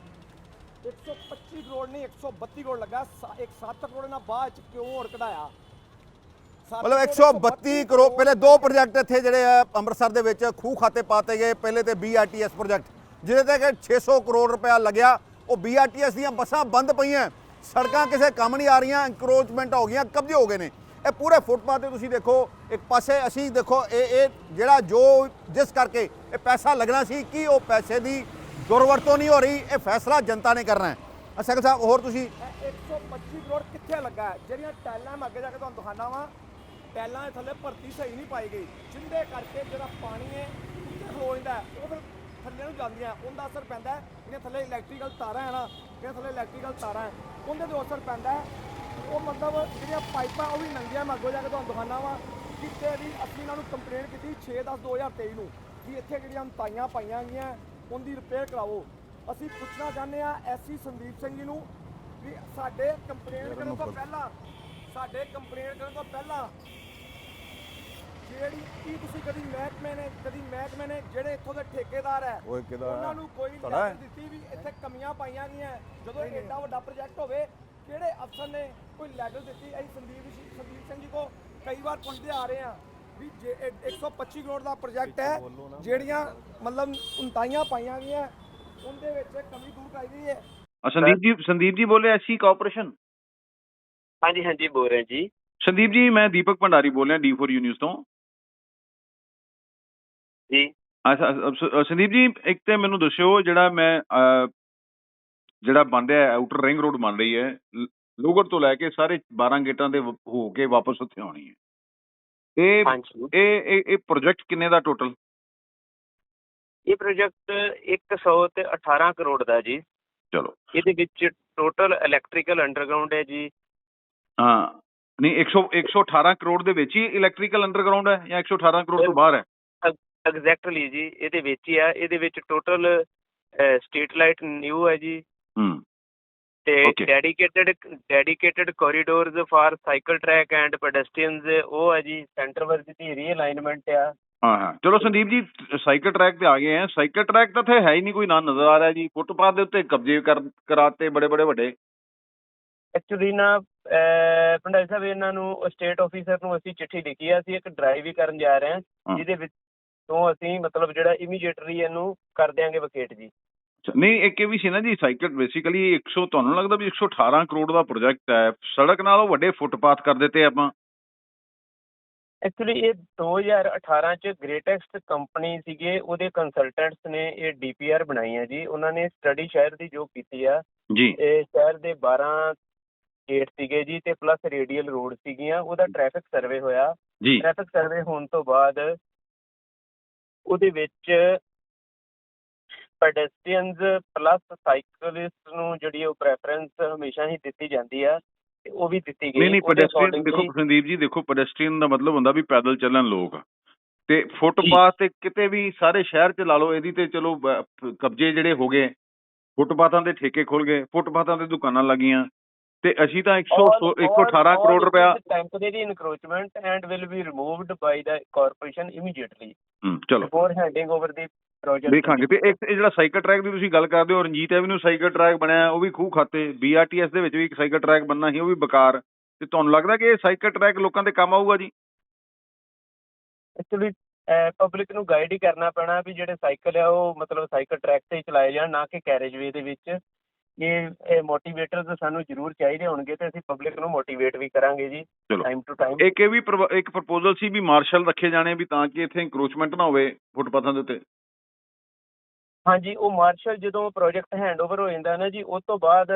125 ਕਰੋੜ ਨਹੀਂ 132 ਕਰੋੜ ਲੱਗਾ। ਸ- ਇੱਕ 7 ਕਰੋੜ ਨਾਲ ਬਾਅਦ ਚ ਕਿਉਂ ਹੋਰ ਕਢਾਇਆ? ਮਤਲਬ ਕਰੋੜ 132 ਕਰੋੜ ਪਹਿਲੇ ਦੋ ਪ੍ਰੋਜੈਕਟ ਇੱਥੇ ਜਿਹੜੇ ਆ ਅੰਮ੍ਰਿਤਸਰ ਦੇ ਵਿੱਚ ਖੂਹ ਖਾਤੇ ਪਾਤੇ ਗਏ, ਪਹਿਲੇ ਤੇ BRTS ਪ੍ਰੋਜੈਕਟ ਜਿਹਦੇ ਤੇ ਕਿ 600 ਕਰੋੜ ਰੁਪਇਆ ਲੱਗਿਆ। ਉਹ BRTS ਦੀਆਂ ਬੱਸਾਂ ਬੰਦ ਪਈਆਂ, ਸੜਕਾਂ ਕਿਸੇ ਕੰਮ ਨਹੀਂ ਆ ਰਹੀਆਂ ਇਨਕਰੋਚਮੈਂਟ ਹੋ ਗਈਆਂ, ਕਬਜ਼ੇ ਹੋ ਗਏ ਨੇ। ਇਹ ਪੂਰੇ ਫੁੱਟਪਾਥ ਤੇ ਤੁਸੀਂ ਦੇਖੋ, ਇੱਕ ਪਾਸੇ ਅਸੀਂ ਦੇਖੋ, ਇਹ ਇਹ ਜਿਹੜਾ ਜੋ ਜਿਸ ਕਰਕੇ ਇਹ ਪੈਸਾ ਲੱਗਣਾ ਸੀ, ਕਿ ਉਹ ਪੈਸੇ ਦੀ ਦੁਰਵਰਤੋਂ ਨਹੀਂ ਹੋ ਰਹੀ, ਇਹ ਫੈਸਲਾ ਜਨਤਾ ਨੇ ਕਰਨਾ ਹੈ। ਅਸਲ ਸਾਹਿਬ, ਹੋਰ ਤੁਸੀਂ? ਇਹ 125 ਕਰੋੜ ਕਿੱਥੇ ਲੱਗਾ ਜਿਹੜੀਆਂ ਟੈਲਾਂ ਮੈਂ ਅੱਗੇ ਜਾ ਕੇ ਤੁਹਾਨੂੰ ਦਿਖਾਣਾ ਵਾਂ ਟੈਲਾਂ ਦੇ ਥੱਲੇ ਭਰਤੀ ਸਹੀ ਨਹੀਂ ਪਾਈ ਗਈ। ਜਿੰਦੇ ਕਰਕੇ ਜਿਹੜਾ ਪਾਣੀ ਹੈ ਉੱਤੇ ਖਲੋ ਜਾਂਦਾ ਉਹ ਫਿਰ ਥੱਲੇ ਨੂੰ ਜਾਂਦੀਆਂ ਉਹਦਾ ਅਸਰ ਪੈਂਦਾ ਜਿਹੜੀਆਂ ਥੱਲੇ ਇਲੈਕਟ੍ਰੀਕਲ ਤਾਰਾਂ ਹੈ ਨਾ ਜਿਹੜੀਆਂ ਥੱਲੇ ਇਲੈਕਟ੍ਰੀਕਲ ਤਾਰਾਂ ਹੈ। ਉਹਦੇ ਤੇ ਅਸਰ ਪੈਂਦਾ ਹੈ। ਉਹ ਮਤਲਬ ਜਿਹੜੀਆਂ ਪਾਈਪਾਂ ਉਹ ਵੀ ਨੰਗੀਆਂ ਮੈਂ ਅੱਗੇ ਜਾ ਕੇ ਤੁਹਾਨੂੰ ਦਿਖਾਣਾ ਵਾ ਕਿਤੇ ਵੀ ਅਸੀਂ ਇਹਨਾਂ ਨੂੰ ਕੰਪਲੇਂਟ ਕੀਤੀ 6/10/2023 ਨੂੰ ਕਿ ਇੱਥੇ ਜਿਹੜੀਆਂ ਤਾਈਆਂ ਪਾਈਆਂ ਗਈਆਂ ਉਹਦੀ ਰਿਪੇਅਰ ਕਰਾਓ। ਅਸੀਂ ਪੁੱਛਣਾ ਚਾਹੁੰਦੇ ਆ ਐਸਸੀ ਸੰਦੀਪ ਸਿੰਘ ਜੀ ਨੂੰ ਵੀ ਸਾਡੇ ਕੰਪਲੇਂਟ ਕਰਨ ਤੋਂ ਪਹਿਲਾਂ ਸਾਡੇ ਕੰਪਲੇਂਟ ਕਰਨ ਤੋਂ ਪਹਿਲਾਂ ਜਿਹੜੀ ਕੀ ਤੁਸੀਂ ਕਦੀ ਮਹਿਕਮੇ ਨੇ ਕਦੀ ਮਹਿਕਮੇ ਨੇ ਜਿਹੜੇ ਇੱਥੋਂ ਦੇ ਠੇਕੇਦਾਰ ਹੈ ਓਏ ਕਿਹਦਾ ਉਹਨਾਂ ਨੂੰ ਕੋਈ ਹੈ? ਲੈਟਰ ਦਿੱਤੀ ਵੀ ਇੱਥੇ ਕਮੀਆਂ ਪਾਈਆਂ ਗਈਆਂ ਜਦੋਂ ਐਡਾ ਵੱਡਾ ਪ੍ਰੋਜੈਕਟ ਹੋਵੇ ਕਿਹੜੇ ਅਫਸਰ ਨੇ ਕੋਈ ਲੈਟਰ ਦਿੱਤੀ? ਅਸੀਂ ਸੰਦੀਪ ਜੀ ਸੰਦੀਪ ਸਿੰਘ ਜੀ ਕੋ ਕਈ ਵਾਰ ਪੁੱਛਦੇ ਆ ਰਹੇ ਆ ਵੀ ਜੇ ਇਹ 125 ਕਰੋੜ ਦਾ ਪ੍ਰੋਜੈਕਟ ਹੈ ਜਿਹੜੀਆਂ ਮਤਲਬ ਉਨਤਾਈਆਂ ਪਾਈਆਂ ਗਈਆਂ ਉਹਦੇ ਵਿੱਚ ਕਮੀ ਦੂਰ ਕਰਾਈ ਗਈ ਹੈ। ਅ, ਸੰਦੀਪ ਜੀ ਸੰਦੀਪ ਜੀ ਬੋਲੇ ਐਸੀ ਕਾਰਪੋਰੇਸ਼ਨ ਹਾਂਜੀ ਹਾਂਜੀ ਬੋਲ ਰਹੇ ਜੀ। ਸੰਦੀਪ ਜੀ ਮੈਂ ਦੀਪਕ ਭੰਡਾਰੀ ਬੋਲ ਰਿਹਾ ਡੀ4 ਨਿਊਜ਼ ਤੋਂ। ਜੀ। ਸੰਦੀਪ ਜੀ ਇੱਕ ਤੇ ਮੈਨੂੰ ਦੱਸਿਓ ਜਿਹੜਾ ਮੈਂ ਜਿਹੜਾ ਬਣ ਰਿਹਾ ਆਊਟਰ ਰਿੰਗ ਰੋਡ ਬਣ ਰਹੀ ਹੈ ਲ- ਲੋਗੜ ਤੋਂ ਲੈ ਕੇ ਸਾਰੇ 12 ਗੇਟਾਂ ਦੇ ਹੋ ਕੇ ਵਾਪਸ ਉੱਥੇ ਆਉਣੀ ਹੈ। ਇਹ ਇਹ ਇਹ ਪ੍ਰੋਜੈਕਟ ਕਿੰਨੇ ਦਾ ਟੋਟਲ ਇਹ ਪ੍ਰੋਜੈਕਟ 100 ਤੇ 18 ਕਰੋੜ ਦਾ ਜੀ। ਚਲੋ। ਇਹਦੇ ਵਿੱਚ ਟੋਟਲ ਇਲੈਕਟ੍ਰੀਕਲ ਅੰਡਰਗਰਾਉਂਡ ਹੈ ਜੀ। ਹਾਂ ਨਹੀਂ 100 118 ਕਰੋੜ ਦੇ ਵਿੱਚ ਹੀ ਇਲੈਕਟ੍ਰੀਕਲ ਅੰਡਰਗਰਾਉਂਡ ਹੈ ਜਾਂ 118 ਕਰੋੜ ਤੋਂ ਬਾਹਰ ਹੈ? ਐਗਜ਼ੈਕਟਲੀ ਜੀ ਇਹਦੇ ਵਿੱਚ ਹੀ ਆ ਇਹਦੇ ਵਿੱਚ ਟੋਟਲ ਸਟਰੀਟ ਲਾਈਟ ਨਿਊ ਹੈ ਜੀ। ਹੂੰ। ਤੇ Okay. Dedicated dedicated corridors for cycle track and pedestrians ਉਹ ਹੈ ਜੀ ਸੈਂਟਰ ਵਰਕ ਦੀ ਰੀਅਲਾਈਨਮੈਂਟ ਆ। ਹਾਂ ਹਾਂ। ਚਲੋ ਸੰਦੀਪ ਜੀ ਸਾਈਕਲ ਟਰੈਕ ਤੇ ਆ ਗਏ ਆ। ਸਾਈਕਲ ਟਰੈਕ ਤਾਂ ਇੱਥੇ ਹੈ ਹੀ ਨਹੀਂ ਕੋਈ ਨਾ ਨਜ਼ਰ ਆ ਰਿਹਾ ਜੀ। ਫੁੱਟਪਾਥ ਦੇ ਉੱਤੇ ਕਬਜ਼ੇ ਕਰ ਕਰਾਤੇ ਬੜੇ ਬੜੇ ਵੱਡੇ। ਐਕਚੁਅਲੀ ਨਾ ਅਹ, ਭੰਡਾਰੀ ਸਾਹਿਬ ਇਹਨਾਂ ਨੂੰ ਸਟੇਟ ਆਫੀਸਰ ਨੂੰ ਅਸੀਂ ਚਿੱਠੀ ਲਿਖੀ ਆ। ਅਸੀਂ ਇੱਕ ਡਰਾਈਵ ਵੀ ਕਰਨ ਜਾ ਰਹੇ ਹਾਂ ਹਾਂ। ਜਿਹਦੇ ਵਿੱਚ ਤੋਂ ਅਸੀਂ ਮਤਲਬ ਜਿਹੜਾ ਇਮੀਡੀਏਟਲੀ ਇਹਨੂੰ ਕਰ ਦਿਆਂਗੇ ਵਕੇਟ ਜੀ। ਨਹੀਂ ਇੱਕ ਇਹ ਵੀ ਸੀ ਨਾ ਜੀ ਸਾਈਕਲ ਬੇਸਿਕਲੀ 100 ਤੁਹਾਨੂੰ ਲੱਗਦਾ ਵੀ 118 ਕਰੋੜ ਦਾ ਪ੍ਰੋਜੈਕਟ ਹੈ ਸੜਕ ਨਾਲੋਂ ਵੱਡੇ ਫੁੱਟਪਾਥ ਕਰ ਦਿੱਤੇ ਆਪਾਂ। ਐਕਚੁਅਲੀ ਇਹ 2018 ਚ ਗ੍ਰੇਟੈਸਟ ਕੰਪਨੀ ਸੀਗੇ ਉਹਦੇ ਕੰਸਲਟੈਂਟਸ ਨੇ ਇਹ ਡੀਪੀਆਰ ਬਣਾਈ ਹੈ ਜੀ। ਉਹਨਾਂ ਨੇ ਸਟੱਡੀ ਸ਼ਹਿਰ ਦੀ ਜੋ ਕੀਤੀ ਆ ਜੀ। ਇਹ ਸ਼ਹਿਰ ਦੇ 12 ਗੇਟ ਸੀਗੇ ਜੀ ਤੇ ਪਲੱਸ ਰੇਡੀਅਲ ਰੋਡ ਸੀਗੀਆਂ ਉਹਦਾ ਟ੍ਰੈਫਿਕ ਸਰਵੇ ਹੋਇਆ। ਜੀ। ਟ੍ਰੈਫਿਕ ਸਰਵੇ ਹੋਣ ਤੋਂ ਬਾਅਦ ਉਹਦੇ ਵਿੱਚ ਪੈਡੈਸਟਰੀਅਨਸ ਪਲੱਸ ਸਾਈਕਲਿਸਟ ਨੂੰ ਜਿਹੜੀ ਉਹ ਪ੍ਰੈਫਰੈਂਸ ਹਮੇਸ਼ਾ ਹੀ ਦਿੱਤੀ ਜਾਂਦੀ ਆ ਤੇ ਉਹ ਵੀ ਦਿੱਤੀ ਗਈ ਨਹੀਂ ਨਹੀਂ accordingly- ਦੇਖੋ ਸੰਦੀਪ ਜੀ ਦੇਖੋ ਪੈਡੈਸਟਰੀਅਨ ਦਾ ਮਤਲਬ ਹੁੰਦਾ ਵੀ ਪੈਦਲ ਚੱਲਣ ਲੋਕ। ਤੇ ਫੁੱਟਪਾਥ ਤੇ ਕਿਤੇ ਵੀ ਸਾਰੇ ਸ਼ਹਿਰ 'ਚ ਲਾ ਲਓ ਇਹਦੀ ਤੇ ਚਲੋ ਕਬਜ਼ੇ ਜਿਹੜੇ ਹੋ ਗਏ ਫੁੱਟਪਾਥਾਂ ਦੇ ਠੇਕੇ ਖੁੱਲ ਗਏ ਫੁੱਟਪਾਥਾਂ ਤੇ ਦੁਕਾਨਾਂ ਲੱਗੀਆਂ। ਤੇ ਅਸੀਂ ਤਾਂ 100 All- 118 all- ਕਰੋੜ ਰੁਪਇਆ encroachment and will be removed by the corporation immediately. ਹੂੰ, ਚਲੋ। Before handing over the project ਦੇਖਾਂਗੇ ਤੇ ਇੱਕ ਇਹ ਜਿਹੜਾ ਸਾਈਕਲ ਟਰੈਕ ਦੀ ਤੁਸੀਂ ਗੱਲ ਕਰਦੇ ਹੋ ਰਣਜੀਤ ਐਵਨਿਊ ਸਾਈਕਲ ਟਰੈਕ ਬਣਿਆ ਉਹ ਵੀ ਖੂਹ ਖਾਤੇ। ਬੀਆਰਟੀਐਸ ਦੇ ਵਿੱਚ ਵੀ ਇੱਕ ਸਾਈਕਲ ਟਰੈਕ ਬਣਨਾ ਸੀ ਉਹ ਵੀ ਬੇਕਾਰ। ਤੇ ਤੁਹਾਨੂੰ ਲੱਗਦਾ ਕਿ ਇਹ ਸਾਈਕਲ ਟਰੈਕ ਲੋਕਾਂ ਦੇ ਕੰਮ ਆਊਗਾ ਜੀ? ਐਕਚੁਅਲੀ ਪਬਲਿਕ ਨੂੰ ਗਾਈਡ ਹੀ ਕਰਨਾ ਪੈਣਾ ਵੀ ਜਿਹੜੇ ਸਾਈਕਲ ਆ ਉਹ ਮਤਲਬ ਸਾਈਕਲ ਟਰੈਕ ਤੇ ਹੀ ਚਲਾਏ ਜਾਣ ਨਾ ਕਿ ਕੈਰੇਜਵੇ ਦੇ ਵਿੱਚ। ਇਹ ਇਹ ਮੋਟੀਵੇਟਰਸ ਸਾਨੂੰ ਜ਼ਰੂਰ ਚਾਹੀਦੇ ਹੋਣਗੇ ਤੇ ਅਸੀਂ ਪਬਲਿਕ ਨੂੰ ਮੋਟੀਵੇਟ ਵੀ ਕਰਾਂਗੇ ਜੀ ਟਾਈਮ ਟੂ ਟਾਈਮ ਇੱਕ ਇਹ ਵੀ ਇੱਕ ਪ੍ਰਪੋਜ਼ਲ ਸੀ ਵੀ ਮਾਰਸ਼ਲ ਰੱਖੇ ਜਾਣੇ ਵੀ ਤਾਂ ਕਿ ਇੱਥੇ ਇਨਕਰੋਚਮੈਂਟ ਨਾ ਹੋਵੇ ਫੁੱਟਪਾਥਾਂ ਦੇ ਉੱਤੇ। ਹਾਂਜੀ ਉਹ ਮਾਰਸ਼ਲ ਜਦੋਂ ਪ੍ਰੋਜੈਕਟ ਹੈਂਡਓਵਰ ਹੋ ਜਾਂਦਾ ਨਾ ਜੀ ਉਸ ਤੋਂ ਬਾਅਦ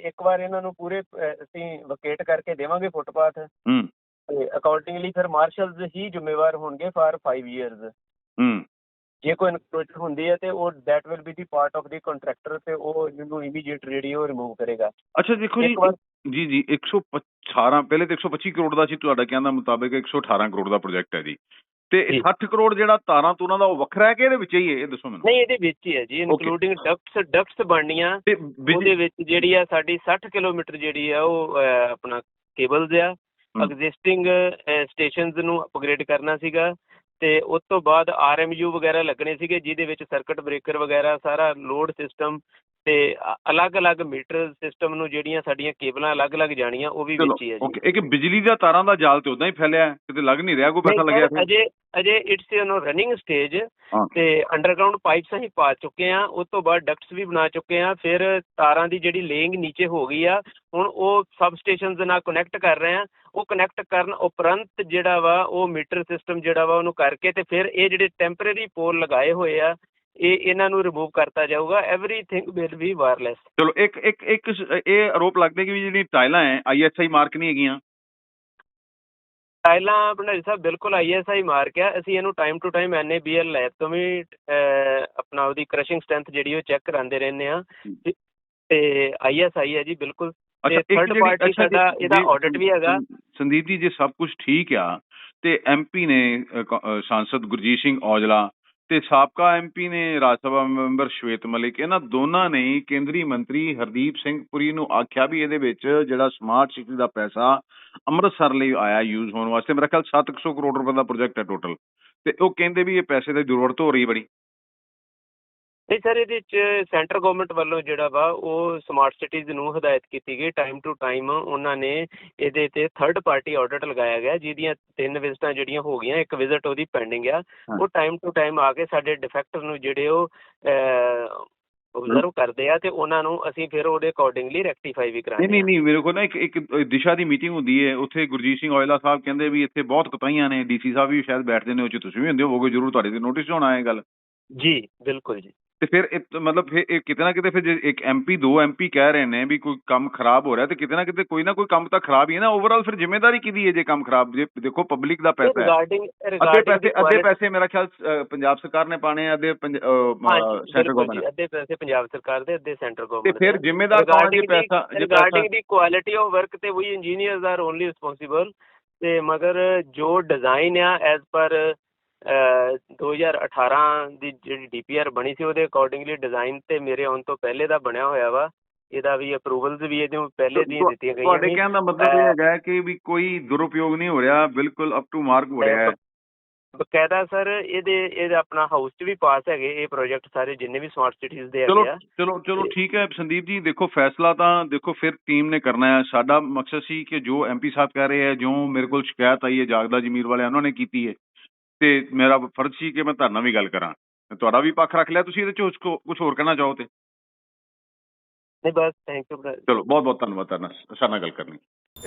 ਇੱਕ ਵਾਰ ਇਹਨਾਂ ਨੂੰ ਪੂਰੇ ਅਸੀਂ ਵਕੇਟ ਕਰਕੇ ਦੇਵਾਂਗੇ ਫੁੱਟਪਾਥ। ਹੂੰ। ਤੇ ਅਕੋਰਡਿੰਗਲੀ ਫਿਰ ਮਾਰਸ਼ਲਸ ਹੀ ਜ਼ਿੰਮੇਵਾਰ ਹੋਣਗੇ ਫਾਰ 5 ਇਅਰਸ ਜੇ ਕੋਈ ਇਨਕਰੋਚ ਹੁੰਦੀ ਹੈ ਤੇ ਉਹ that will be the part of the contractor ਤੇ ਉਹ ਇਹਨੂੰ ਇਮੀਡੀਏਟ ਜਿਹੜੀ ਉਹ ਰਿਮੂਵ ਕਰੇਗਾ। ਅੱਛਾ ਦੇਖੋ ਜੀ ਜੀ ਜੀ 118 ਪਹਿਲੇ ਤੇ 125 ਕਰੋੜ ਦਾ ਸੀ ਤੁਹਾਡਾ ਕਹਿਣ ਦਾ ਮੁਤਾਬਿਕ 118 ਕਰੋੜ ਦਾ ਪ੍ਰੋਜੈਕਟ ਹੈ ਜੀ। ਤੇ ਜੀ। 60 ਕਰੋੜ ਜਿਹੜਾ ਤਾਰਾਂ ਤੂਰਾਂ ਦਾ ਉਹ ਵੱਖਰਾ ਹੈ ਕਿ ਇਹਦੇ ਵਿੱਚ ਹੀ ਹੈ? ਇਹ ਦੱਸੋ ਮੈਨੂੰ। ਨਹੀਂ ਇਹਦੇ ਵਿੱਚ ਹੀ ਹੈ ਜੀ ਇਨਕਲੂਡਿੰਗ ਡਕਟਸ ਡਕਟਸ ਬਣਨੀਆਂ। ਤੇ ਉਹਦੇ ਵਿੱਚ ਜਿਹੜੀ ਆ ਸਾਡੀ 60 ਕਿਲੋਮੀਟਰ ਜਿਹੜੀ ਆ ਉਹ ਆਪਣਾ ਕੇਬਲਸ ਆ। ਐਗਜ਼ਿਸਟਿੰਗ ਸਟੇਸ਼ਨਸ ਨੂੰ ਅਪਗ੍ਰੇਡ ਕਰਨਾ ਸੀਗਾ। ਤੇ ਉਸ ਤੋਂ ਬਾਅਦ ਆਰਐਮਯੂ ਵਗੈਰਾ ਲੱਗਣੇ ਸੀਗੇ ਜਿਹਦੇ ਵਿੱਚ ਸਰਕਟ ਬ੍ਰੇਕਰ ਵਗੈਰਾ ਸਾਰਾ ਲੋਡ ਸਿਸਟਮ ਤੇ ਅਲੱਗ-ਅਲੱਗ ਮੀਟਰ ਸਿਸਟਮ ਨੂੰ ਜਿਹੜੀਆਂ ਸਾਡੀਆਂ ਕੇਬਲਾਂ ਅਲੱਗ-ਅਲੱਗ ਜਾਣੀਆਂ ਉਹ ਵੀ ਵਿੱਚ ਹੀ ਹੈ ਜੀ। ਓਕੇ ਇੱਕ ਬਿਜਲੀ ਦਾ ਤਾਰਾਂ ਦਾ ਜਾਲ ਤੇ ਉਦਾਂ ਹੀ ਫੈਲਿਆ ਕਿਤੇ ਲੱਗ ਨਹੀਂ ਰਿਹਾ ਕੋਈ ਪੈਸਾ ਨਹੀਂ, ਲੱਗਿਆ ਅਜੇ ਅਜੇ ਇਟਸ ਇਨ ਰਨਿੰਗ ਸਟੇਜ ਤੇ ਅੰਡਰਗਰਾਉਂਡ ਪਾਈਪਸ ਅਸੀਂ ਪਾ ਚੁੱਕੇ ਆ ਉਸ ਤੋਂ ਬਾਅਦ ਡਕਟਸ ਵੀ ਬਣਾ ਚੁੱਕੇ ਆ ਫਿਰ ਤਾਰਾਂ ਦੀ ਜਿਹੜੀ ਲੇਇੰਗ ਨੀਚੇ ਹੋ ਗਈ ਆ ਹੁਣ ਉਹ ਸਬ ਸਟੇਸ਼ਨਸ ਦੇ ਨਾਲ ਕਨੈਕਟ ਕਰ ਰਹੇ ਆ ਉਹ ਕਨੈਕਟ ਕਰਨ ਉਪਰੰਤ ਜਿਹੜਾ ਵਾ ਉਹ ਮੀਟਰ ਸਿਸਟਮ ਜਿਹੜਾ ਵਾ ਉਹਨੂੰ ਕਰਕੇ ਤੇ ਫਿਰ ਇਹ ਜਿਹੜੇ ਟੈਂਪਰੇਰੀ ਪੋਲ ਲਗਾਏ ਹੋਏ ਆ ਇਹ ਇਹਨਾਂ ਨੂੰ ਰਿਮੂਵ ਕਰਤਾ ਜਾਊਗਾ ਐਵਰੀਥਿੰਗ ਵਿਲ ਬੀ ਵਾਇਰਲੈਸ ਚਲੋ ਇੱਕ ਇੱਕ ਇੱਕ ਇਹ ਆਰੋਪ ਲੱਗਦੇ ਕਿ ਵੀ ਜਿਹੜੀ ਟਾਈਲਾਂ ਹੈ ਆਈਐਸਆਈ ਮਾਰਕ ਨਹੀਂ ਹੈਗੀਆਂ। ਟਾਈਲਾਂ ਭੰਡਾਰੀ ਸਾਹਿਬ ਬਿਲਕੁਲ ਆਈਐਸਆਈ ਮਾਰਕ ਆ ਅਸੀਂ ਇਹਨੂੰ time to time NABL lab ਤੋਂ ਵੀ ਆਪਣਾ ਉਹਦੀ ਕ੍ਰਸ਼ਿੰਗ ਸਟਰੈਂਥ ਜਿਹੜੀ ਉਹ ਚੈੱਕ ਕਰਾਉਂਦੇ ਰਹਿੰਦੇ ਆ। ਤੇ- ਤੇ ਆਈਐਸਆਈ ਹੈ ਜੀ ਬਿਲਕੁਲ। ਸਾਡਾ ਇਹਦਾ ਵੀ ਹੈਗਾ। ਸੰਦੀਪ ਜੀ ਜੇ ਸਭ ਕੁਝ ਠੀਕ ਆ ਤੇ ਐਮਪੀ ਨੇ ਸਾਂਸਦ ਗੁਰਜੀਤ ਸਿੰਘ ਔਜਲਾ ਤੇ ਸਾਬਕਾ ਐਮਪੀ ਨੇ ਰਾਜ ਸਭਾ ਮੈਂਬਰ ਸ਼ਵੇਤ ਮਲਿਕ ਇਹਨਾਂ ਦੋਨਾਂ ਨੇ ਕੇਂਦਰੀ ਮੰਤਰੀ ਹਰਦੀਪ ਸਿੰਘ ਪੁਰੀ ਨੂੰ ਆਖਿਆ ਵੀ ਇਹਦੇ ਵਿੱਚ ਜਿਹੜਾ ਸਮਾਰਟ ਸਿਟੀ ਦਾ ਪੈਸਾ ਅੰਮ੍ਰਿਤਸਰ ਲਈ ਆਇਆ ਯੂਜ਼ ਹੋਣ ਵਾਸਤੇ ਮੇਰਾ ਖਿਆਲ 700 ਕਰੋੜ ਰੁਪਏ ਦਾ ਪ੍ਰੋਜੈਕਟ ਹੈ ਟੋਟਲ ਤੇ ਉਹ ਕਹਿੰਦੇ ਵੀ ਇਹ ਪੈਸੇ ਦੀ ਜ਼ਰੂਰਤ ਹੋ ਰਹੀ ਬੜੀ ਨਹੀਂ ਸਰ ਇਹਦੇ ਚ ਸੈਂਟਰ ਗਵਰਨਮੈਂਟ ਵੱਲੋਂ ਜਿਹੜਾ ਵਾ ਉਹ ਸਮਾਰਟ ਸਿਟੀਜ਼ ਨੂੰ ਹਦਾਇਤ ਕੀਤੀ ਗਈ। ਟਾਈਮ ਟੂ ਟਾਈਮ ਉਹਨਾਂ ਨੇ ਇਹਦੇ ਤੇ ਥਰਡ ਪਾਰਟੀ ਆਡਿਟ ਲਗਾਇਆ ਗਿਆ ਜਿਹਦੀਆਂ ਤਿੰਨ ਵਿਜ਼ਟਾਂ ਜਿਹੜੀਆਂ ਹੋ ਗਈਆਂ ਇੱਕ ਵਿਜ਼ਿਟ ਉਹਦੀ ਪੈਂਡਿੰਗ ਆ। ਹਾਂ। ਉਹ ਟਾਈਮ ਟੂ ਟਾਈਮ ਆ ਕੇ ਸਾਡੇ ਡਿਫੈਕਟਰ ਨੂੰ ਜਿਹੜੇ ਉਹ ਆਬਜ਼ਰਵ ਕਰਦੇ ਆ ਤੇ ਉਹਨਾਂ ਨੂੰ ਅਸੀਂ ਫਿਰ ਉਹਦੇ ਅਕੋਰਡਿੰਗਲੀ ਰੈਕਟੀਫਾਈ ਵੀ ਕਰਾਂਗੇ। ਨਹੀਂ ਨਹੀਂ ਮੇਰੇ ਕੋਲ ਨਾ ਇੱਕ ਇੱਕ ਦਿਸ਼ਾ ਦੀ ਮੀਟਿੰਗ ਹੁੰਦੀ ਹੈ ਉੱਥੇ ਗੁਰਜੀਤ ਸਿੰਘ ਔਜਲਾ ਸਾਹਿਬ ਕਹਿੰਦੇ ਵੀ ਇੱਥੇ ਬਹੁਤ ਕੁਤਾਈਆਂ ਨੇ। ਡੀਸੀ ਸਾਹਿਬ ਵੀ ਸ਼ਾਇਦ ਬੈਠਦੇ ਨੇ ਉਹ 'ਚ ਤੁਸੀਂ ਵੀ ਹੁੰਦੇ ਹੋਵੋਗੇ ਜ਼ਰੂਰ ਤੁਹਾਡੇ ਤੇ ਨੋਟਿਸ ਹੋਣਾ ਇਹ ਗੱਲ। ਜੀ ਬਿਲਕੁਲ ਜੀ। ਤੇ ਫਿਰ ਮਤਲਬ ਫਿਰ ਇਹ ਕਿਤੇ ਨਾ ਕਿਤੇ ਫਿਰ ਜੇ ਇੱਕ ਐਮਪੀ ਦੋ ਐਮਪੀ ਕਹਿ ਰਹੇ ਨੇ ਵੀ ਕੋਈ ਕੰਮ ਖਰਾਬ ਹੋ ਰਿਹਾ ਤੇ ਕਿਤੇ ਨਾ ਕਿਤੇ ਕੋਈ ਨਾ ਕੋਈ ਕੰਮ ਤਾਂ ਖਰਾਬ ਹੀ ਹੈ ਨਾ ਓਵਰਆਲ ਫਿਰ ਜ਼ਿੰਮੇਵਾਰੀ ਕਿਹਦੀ ਹੈ ਜੇ ਕੰਮ ਖਰਾਬ ਜੇ ਦੇਖੋ ਪਬਲਿਕ ਦਾ ਪੈਸਾ ਹੈ। ਅੱਧੇ ਪੈਸੇ ਅੱਧੇ ਪੈਸੇ ਮੇਰਾ ਖਿਆਲ ਪੰਜਾਬ ਸਰਕਾਰ ਨੇ ਪਾਣੇ ਆ ਅੱਧੇ ਸੈਂਟਰ ਗਵਰਨਮੈਂਟ ਅੱਧੇ ਪੈਸੇ ਪੰਜਾਬ ਸਰਕਾਰ ਦੇ ਅੱਧੇ ਸੈਂਟਰ ਤੇ ਗਵਰਨਮੈਂਟ ਫਿਰ ਜ਼ਿੰਮੇਦਾਰ ਕੌਣ ਜੇ ਪੈਸਾ ਜੇ regarding the quality of work ਤੇ ਵੀ ਇੰਜੀਨੀਅਰਸ ਆਰ ਓਨਲੀ ਰਿਸਪੌਂਸਿਬਲ ਤੇ ਮਗਰ ਜੋ ਡਿਜ਼ਾਈਨ ਆ ਐਜ਼ ਪਰ 2018 ਦੀ ਜਿਹੜੀ ਡੀਪੀਆਰ ਬਣੀ ਸੀ ਉਹਦੇ ਅਕੋਰਡਿੰਗਲੀ ਡਿਜ਼ਾਈਨ ਤੇ ਮੇਰੇ ਆਉਣ ਤੋਂ ਪਹਿਲੇ ਦਾ ਬਣਿਆ ਹੋਇਆ ਵਾ। ਇਹਦਾ ਵੀ ਅਪਰੂਵਲਸ ਵੀ ਇਹਦੇ ਪਹਿਲੇ ਦੀਆਂ ਦਿੱਤੀਆਂ ਗਈਆਂ ਤੁਹਾਡੇ ਕਹਿਣ ਦਾ ਮਤਲਬ ਇਹ ਹੈਗਾ ਕਿ ਵੀ ਕੋਈ ਦੁਰਉਪਯੋਗ ਨਹੀਂ ਹੋ ਰਿਹਾ ਬਿਲਕੁਲ ਅਪ ਟੂ ਮਾਰਕ ਹੋ ਰਿਹਾ ਹੈ। ਬਕਾਇਦਾ ਸਰ ਇਹਦੇ ਇਹਦਾ ਆਪਣਾ ਹਾਊਸ 'ਚ ਵੀ ਪਾਸ ਹੈਗੇ ਇਹ ਪ੍ਰੋਜੈਕਟ ਸਾਰੇ ਜਿੰਨੇ ਵੀ ਸਮਾਰਟ ਸਿਟੀਜ਼ ਦੇ ਹੈਗੇ ਆ। ਚਲੋ ਚਲੋ ਠੀਕ ਹੈ ਸੰਦੀਪ ਜੀ ਦੇਖੋ ਫੈਸਲਾ ਤਾਂ ਦੇਖੋ ਫਿਰ ਟੀਮ ਨੇ ਕਰਨਾ ਹੈ। ਸਾਡਾ ਮਕਸਦ ਸੀ ਕਿ ਜੋ ਐਮਪੀ ਸਾਹਿਬ ਕਹਿ ਰਹੇ ਹੈ ਜੋ ਮੇਰੇ ਕੋਲ ਸ਼ਿਕਾਇਤ ਆਈ ਹੈ ਜਾਗਦਾ ਜਮੀਰ ਵਾਲਿਆਂ ਉਹਨਾਂ ਨੇ ਕੀਤੀ ਹੈ। ਤੇ ਮੇਰਾ ਫਰਜ਼ ਸੀ ਕਿ ਮੈਂ ਤੁਹਾਡੇ ਨਾਲ ਵੀ ਗੱਲ ਕਰਾਂ। ਤੇ ਤੁਹਾਡਾ ਵੀ ਪੱਖ ਰੱਖ ਲਿਆ ਤੁਸੀਂ ਇਹਦੇ ਚ ਕੁਝ ਹੋਰ ਕਹਿਣਾ ਚਾਹੋ ਤੇ? ਨਹੀਂ ਬਸ ਥੈਂਕ ਯੂ ਚਲੋ ਬਹੁਤ ਬਹੁਤ ਧੰਨਵਾਦ ਤੁਹਾਡਾ ਸਾਡੇ ਨਾਲ ਗੱਲ ਕਰਨੀ।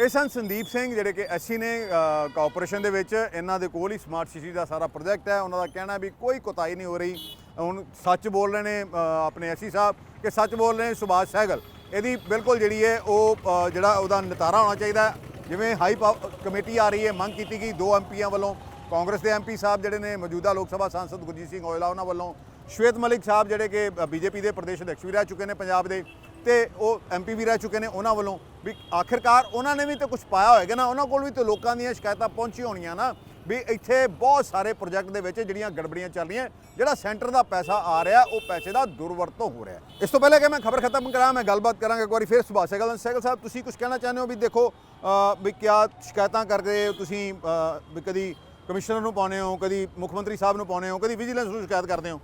ਇਹ ਸਨ ਸੰਦੀਪ ਸਿੰਘ ਜਿਹੜੇ ਕਿ ਐਸਸੀ ਨੇ ਕਾਰਪੋਰੇਸ਼ਨ ਦੇ ਵਿੱਚ ਇਹਨਾਂ ਦੇ ਕੋਲ ਹੀ ਸਮਾਰਟ ਸਿਟੀ ਦਾ ਸਾਰਾ ਪ੍ਰੋਜੈਕਟ ਹੈ। ਉਹਨਾਂ ਦਾ ਕਹਿਣਾ ਵੀ ਕੋਈ ਕੋਤਾਹੀ ਨਹੀਂ ਹੋ ਰਹੀ। ਹੁਣ ਸੱਚ ਬੋਲ ਰਹੇ ਨੇ ਆਪਣੇ ਐਸਸੀ ਸਾਹਿਬ ਕਿ ਸੱਚ ਬੋਲ ਰਹੇ ਨੇ ਸੁਭਾਸ਼ ਸਹਿਗਲ। ਇਹਦੀ ਬਿਲਕੁਲ ਜਿਹੜੀ ਹੈ ਉਹ ਜਿਹੜਾ ਉਹਦਾ ਨਿਤਾਰਾ ਹੋਣਾ ਚਾਹੀਦਾ। ਜਿਵੇਂ ਹਾਈ ਪਾਵ- ਕਮੇਟੀ ਆ ਰਹੀ ਹੈ ਮੰਗ ਕੀਤੀ ਗਈ ਦੋ ਐਮਪੀਆਂ ਵੱਲੋਂ। ਕਾਂਗਰਸ ਦੇ ਐਮਪੀ ਸਾਹਿਬ ਜਿਹੜੇ ਨੇ, ਮੌਜੂਦਾ ਲੋਕ ਸਭਾ ਸਾਂਸਦ ਗੁਰਜੀਤ ਸਿੰਘ ਔਜਲਾ, ਉਹਨਾਂ ਵੱਲੋਂ ਸ਼ਵੇਤ ਮਲਿਕ ਸਾਹਿਬ ਜਿਹੜੇ ਕਿ ਬੀਜੇਪੀ ਦੇ ਪ੍ਰਦੇਸ਼ ਅਧਿਕਸ਼ ਵੀ ਰਹਿ ਚੁੱਕੇ ਨੇ ਪੰਜਾਬ ਦੇ ਤੇ ਉਹ ਐਮਪੀ ਵੀ ਰਹਿ ਚੁੱਕੇ ਨੇ ਉਹਨਾਂ ਵੱਲੋਂ ਵੀ ਆਖਿਰਕਾਰ ਉਹਨਾਂ ਨੇ ਵੀ ਤੇ ਕੁਝ ਪਾਇਆ ਹੋਏਗਾ ਨਾ, ਉਹਨਾਂ ਕੋਲ ਵੀ ਤੇ ਲੋਕਾਂ ਦੀਆਂ ਸ਼ਿਕਾਇਤਾਂ ਪਹੁੰਚੀ ਹੋਣੀਆਂ ਨਾ ਵੀ ਇੱਥੇ ਬਹੁਤ ਸਾਰੇ ਪ੍ਰੋਜੈਕਟ ਦੇ ਵਿੱਚ ਜਿਹੜੀਆਂ ਗੜਬੜੀਆਂ ਚੱਲ ਰਹੀਆਂ, ਜਿਹੜਾ ਸੈਂਟਰ ਦਾ ਪੈਸਾ ਆ ਰਿਹਾ, ਉਹ ਪੈਸੇ ਦਾ ਦੁਰਵਰਤੋਂ ਹੋ ਰਿਹਾ। ਇਸ ਤੋਂ ਪਹਿਲੇ ਕਿ ਮੈਂ ਖਬਰ ਖਤਮ ਕਰਾਂ, ਮੈਂ ਗੱਲਬਾਤ ਕਰਾਂਗਾ ਇੱਕ ਵਾਰੀ ਫਿਰ ਸੁਭਾਸ਼ ਸੈਗਲ ਨਾਲ। ਸਾਹਿਬ, ਤੁਸੀਂ ਕੁਝ ਕਹਿਣਾ ਚਾਹੁੰਦੇ ਹੋ ਵੀ ਦੇਖੋ ਵੀ ਕਿਆ ਸ਼ਿਕਾਇਤਾਂ ਕਰਦੇ ਹੋ ਤੁਸੀਂ ਵੀ ਕਦੀ ਕਮਿਸ਼ਨਰ ਨੂੰ ਪਾਉਂਦੇ ਹੋ ਕਦੀ ਮੁੱਖ ਮੰਤਰੀ ਸਾਹਿਬ ਨੂੰ ਪਾਉਂਦੇ ਹੋ ਕਦੀ ਵਿਜੀਲੈਂਸ ਨੂੰ ਸ਼ਿਕਾਇਤ ਕਰਦੇ ਹੋ?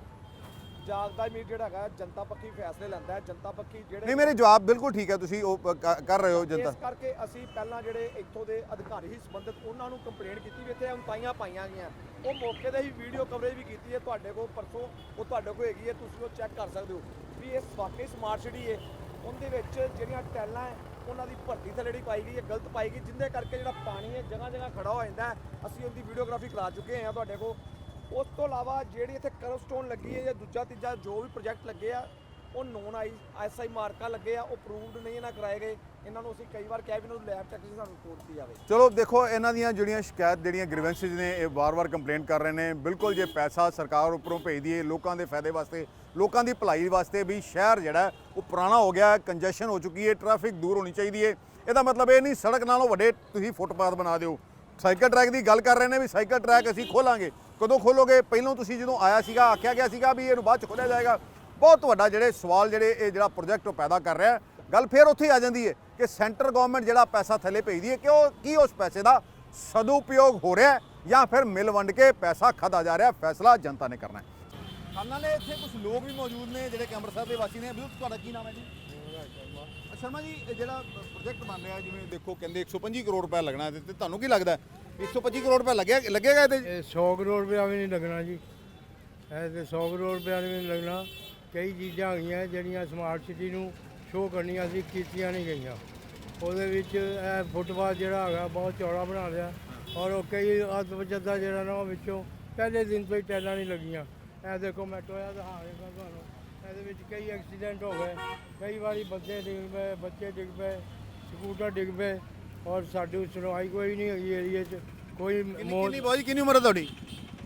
ਜਾਗਦਾ ਮੀਟ ਜਿਹੜਾ ਹੈਗਾ ਜਨਤਾ ਪੱਖੀ ਫੈਸਲੇ ਲੈਂਦਾ ਹੈ ਜਨਤਾ ਪੱਖੀ ਜਿਹੜੇ ਨਹੀਂ ਮੇਰੇ ਜਵਾਬ ਬਿਲਕੁਲ ਠੀਕ ਹੈ ਤੁਸੀਂ ਉਹ ਕ- ਕਰ ਰਹੇ ਹੋ ਜਨਤਾ। ਇਸ ਕਰਕੇ ਅਸੀਂ ਪਹਿਲਾਂ ਜਿਹੜੇ ਇੱਥੋਂ ਦੇ ਅਧਿਕਾਰੀ ਸੀ ਸੰਬੰਧਿਤ ਉਹਨਾਂ ਨੂੰ ਕੰਪਲੇਂਟ ਕੀਤੀ ਵੀ ਇੱਥੇ ਉਤਾਈਆਂ ਪਾਈਆਂ ਗਈਆਂ। ਉਹ ਮੌਕੇ ਤੇ ਹੀ ਵੀਡੀਓ ਕਵਰੇਜ ਵੀ ਕੀਤੀ ਹੈ ਤੁਹਾਡੇ ਕੋਲ ਪਰਸੋਂ ਉਹ ਤੁਹਾਡੇ ਕੋਲ ਹੈਗੀ ਹੈ ਤੁਸੀਂ ਉਹ ਚੈੱਕ ਕਰ ਸਕਦੇ ਹੋ। ਵੀ ਇਹ ਵਾਕਈ ਸਮਾਰਟ ਸਿਟੀ ਹੈ। ਉਹਦੇ ਵਿੱਚ ਜਿਹੜੀਆਂ ਟੈਲਾਂ ਹੈ ਉਹਨਾਂ ਦੀ ਭਰਤੀ ਥੱਲੇ ਜਿਹੜੀ ਪਾਈ ਗਈ ਹੈ, ਗਲਤ ਪਾਈ ਗਈ, ਜਿੰਦੇ ਕਰਕੇ ਜਿਹੜਾ ਪਾਣੀ ਹੈ, ਜਗ੍ਹਾ ਜਗ੍ਹਾ ਖੜਾ ਹੋ ਜਾਂਦਾ ਅਸੀਂ ਉਹਦੀ ਵੀਡੀਓਗ੍ਰਾਫੀ ਕਰਾ ਚੁੱਕੇ ਹਾਂ ਤੁਹਾਡੇ ਕੋਲ। ਉਸ ਤੋਂ ਇਲਾਵਾ ਜਿਹੜੀ ਇੱਥੇ ਕਰਵ ਸਟੋਨ ਲੱਗੀ ਹੈ ਜਾਂ ਦੂਜਾ ਤੀਜਾ ਜੋ ਵੀ ਪ੍ਰੋਜੈਕਟ ਲੱਗੇ ਆ, ਉਹ ਨੋਨ ਆਈ ਐਸਆਈ ਮਾਰਕਾਂ ਲੱਗੇ ਆ, ਉਹ ਅਪਰੂਵਡ ਨਹੀਂ ਇਹਨਾਂ ਕਰਾਏ ਗਏ। ਇਹਨਾਂ ਨੂੰ ਅਸੀਂ ਕਈ ਵਾਰ ਕਿਹਾ ਵੀ ਇਹਨਾਂ ਨੂੰ ਲੈਬ ਟੈਕਸ ਸਾਨੂੰ ਰਿਪੋਰਟ ਦਿੱਤੀ ਜਾਵੇ। ਚਲੋ, ਦੇਖੋ, ਇਹਨਾਂ ਦੀਆਂ ਜਿਹੜੀਆਂ ਸ਼ਿਕਾਇਤ, ਜਿਹੜੀਆਂ ਗ੍ਰੀਵੈਂਸਿਸ ਨੇ, ਇਹ ਵਾਰ-ਵਾਰ ਕੰਪਲੇਂਟ ਕਰ ਰਹੇ ਨੇ। ਬਿਲਕੁਲ ਜੇ ਪੈਸਾ ਸਰਕਾਰ ਉੱਪਰੋਂ ਭੇਜਦੀ ਹੈ, ਲੋਕਾਂ ਦੇ ਫਾਇਦੇ ਵਾਸਤੇ ਲੋਕਾਂ ਦੀ ਭਲਾਈ ਵਾਸਤੇ ਵੀ ਸ਼ਹਿਰ ਜਿਹੜਾ ਉਹ ਪੁਰਾਣਾ ਹੋ ਗਿਆ ਕੰਜੈਸ਼ਨ ਹੋ ਚੁੱਕੀ ਹੈ ਟ੍ਰੈਫਿਕ ਦੂਰ ਹੋਣੀ ਚਾਹੀਦੀ ਹੈ। ਇਹਦਾ ਮਤਲਬ ਇਹ ਨਹੀਂ, ਸੜਕ ਨਾਲੋਂ ਵੱਡੇ ਤੁਸੀਂ ਫੁੱਟਪਾਥ ਬਣਾ ਦਿਓ। ਸਾਈਕਲ ਟਰੈਕ ਦੀ ਗੱਲ ਕਰ ਰਹੇ ਨੇ ਵੀ ਸਾਈਕਲ ਟਰੈਕ ਅਸੀਂ ਖੋਲਾਂਗੇ। ਕਦੋਂ ਖੋਲੋਗੇ? ਪਹਿਲਾਂ ਤੁਸੀਂ ਜਦੋਂ ਆਇਆ ਸੀਗਾ, ਆਖਿਆ ਗਿਆ ਸੀਗਾ ਵੀ ਇਹਨੂੰ ਬਾਅਦ ਚ ਖੋਲਿਆ ਜਾਏਗਾ। ਬਹੁਤ ਵੱਡਾ ਜਿਹੜੇ ਸਵਾਲ ਜਿਹੜੇ ਇਹ ਜਿਹੜਾ ਪ੍ਰੋਜੈਕਟ ਉਹ ਪੈਦਾ ਕਰ ਰਿਹਾ ਗੱਲ ਫਿਰ ਉੱਥੇ ਹੀ ਆ ਜਾਂਦੀ ਹੈ ਕਿ ਸੈਂਟਰ ਗਵਰਨਮੈਂਟ ਜਿਹੜਾ ਪੈਸਾ ਥੱਲੇ ਭੇਜਦੀ ਹੈ ਕਿ ਉਹ ਕੀ ਉਸ ਪੈਸੇ ਦਾ ਸਦਉਪਯੋਗ ਹੋ ਰਿਹਾ ਜਾਂ ਫਿਰ ਮਿਲ ਵੰਡ ਕੇ ਪੈਸਾ ਖਾਦਾ ਜਾ ਰਿਹਾ ਫੈਸਲਾ ਜਨਤਾ ਨੇ ਕਰਨਾ ਹੈ। ਸਾਡੇ ਨਾਲ ਇੱਥੇ ਕੁਝ ਲੋਕ ਵੀ ਮੌਜੂਦ ਨੇ ਜਿਹੜੇ ਕਿ ਅੰਮ੍ਰਿਤਸਰ ਦੇ ਵਾਸੀ ਨੇ। ਬਿਲਕੁਲ ਤੁਹਾਡਾ ਕੀ ਨਾਮ ਹੈ ਜੀ? ਸ਼ਰਮਾ ਜੀ, ਇਹ ਜਿਹੜਾ ਪ੍ਰੋਜੈਕਟ ਬਣ ਰਿਹਾ ਜਿਵੇਂ ਦੇਖੋ ਕਹਿੰਦੇ 125 ਕਰੋੜ ਰੁਪਏ ਲੱਗਣਾ ਇਹਦੇ ਤੇ ਤੁਹਾਨੂੰ ਕੀ ਲੱਗਦਾ ਹੈ? 125 ਕਰੋੜ ਰੁਪਏ ਲੱਗਿਆ ਲੱਗੇਗਾ ਇਹਦੇ? 'ਚ? ਇਹ 100 ਕਰੋੜ ਰੁਪਇਆ ਵੀ ਨਹੀਂ ਲੱਗਣਾ ਜੀ। ਇਹ ਤੇ 100 ਕਰੋੜ ਰੁਪਇਆ ਵੀ ਨਹੀਂ ਲੱਗਣਾ। ਕਈ ਚੀਜ਼ਾਂ ਹੈਗੀਆਂ ਜਿਹੜੀਆਂ ਸਮਾਰਟ ਸਿਟੀ ਨੂੰ ਸ਼ੋਅ ਕਰਨੀਆਂ ਸੀ, ਕੀਤੀਆਂ ਨਹੀਂ ਗਈਆਂ। ਉਹਦੇ ਵਿੱਚ ਇਹ ਫੁੱਟਪਾਥ ਜਿਹੜਾ ਹੈਗਾ, ਬਹੁਤ ਚੌੜਾ ਬਣਾ ਲਿਆ। ਔਰ ਉਹ ਕਈ ਅਧ ਦਾ ਜਿਹੜਾ ਨਾ ਉਹ ਵਿੱਚੋਂ ਪਹਿਲੇ ਦਿਨ ਤੋਂ ਹੀ ਟੈਲਾਂ ਨਹੀਂ ਲੱਗੀਆਂ। ਇਹ ਦੇਖੋ ਮੈਂ ਟੋਇਆ ਦਿਖਾ ਰਿਹਾ ਤੁਹਾਨੂੰ। ਇਹਦੇ ਵਿੱਚ ਕਈ ਐਕਸੀਡੈਂਟ ਹੋ ਗਏ। ਕਈ ਵਾਰੀ ਬੰਦੇ ਡਿੱਗ ਪਏ ਬੱਚੇ ਡਿੱਗ ਪਏ ਸਕੂਟਰ ਡਿੱਗ ਪਏ ਔਰ ਸਾਡੀ ਸੁਣਵਾਈ ਕੋਈ ਨਹੀਂ ਹੋਈ ਏਰੀਏ 'ਚ। ਕੋਈ ਕਿੰਨੀ ਮੋੜ ਕਿੰਨੀ ਬਾਜੀ ਕਿੰਨੀ ਉਮਰ ਹੈ ਤੁਹਾਡੀ?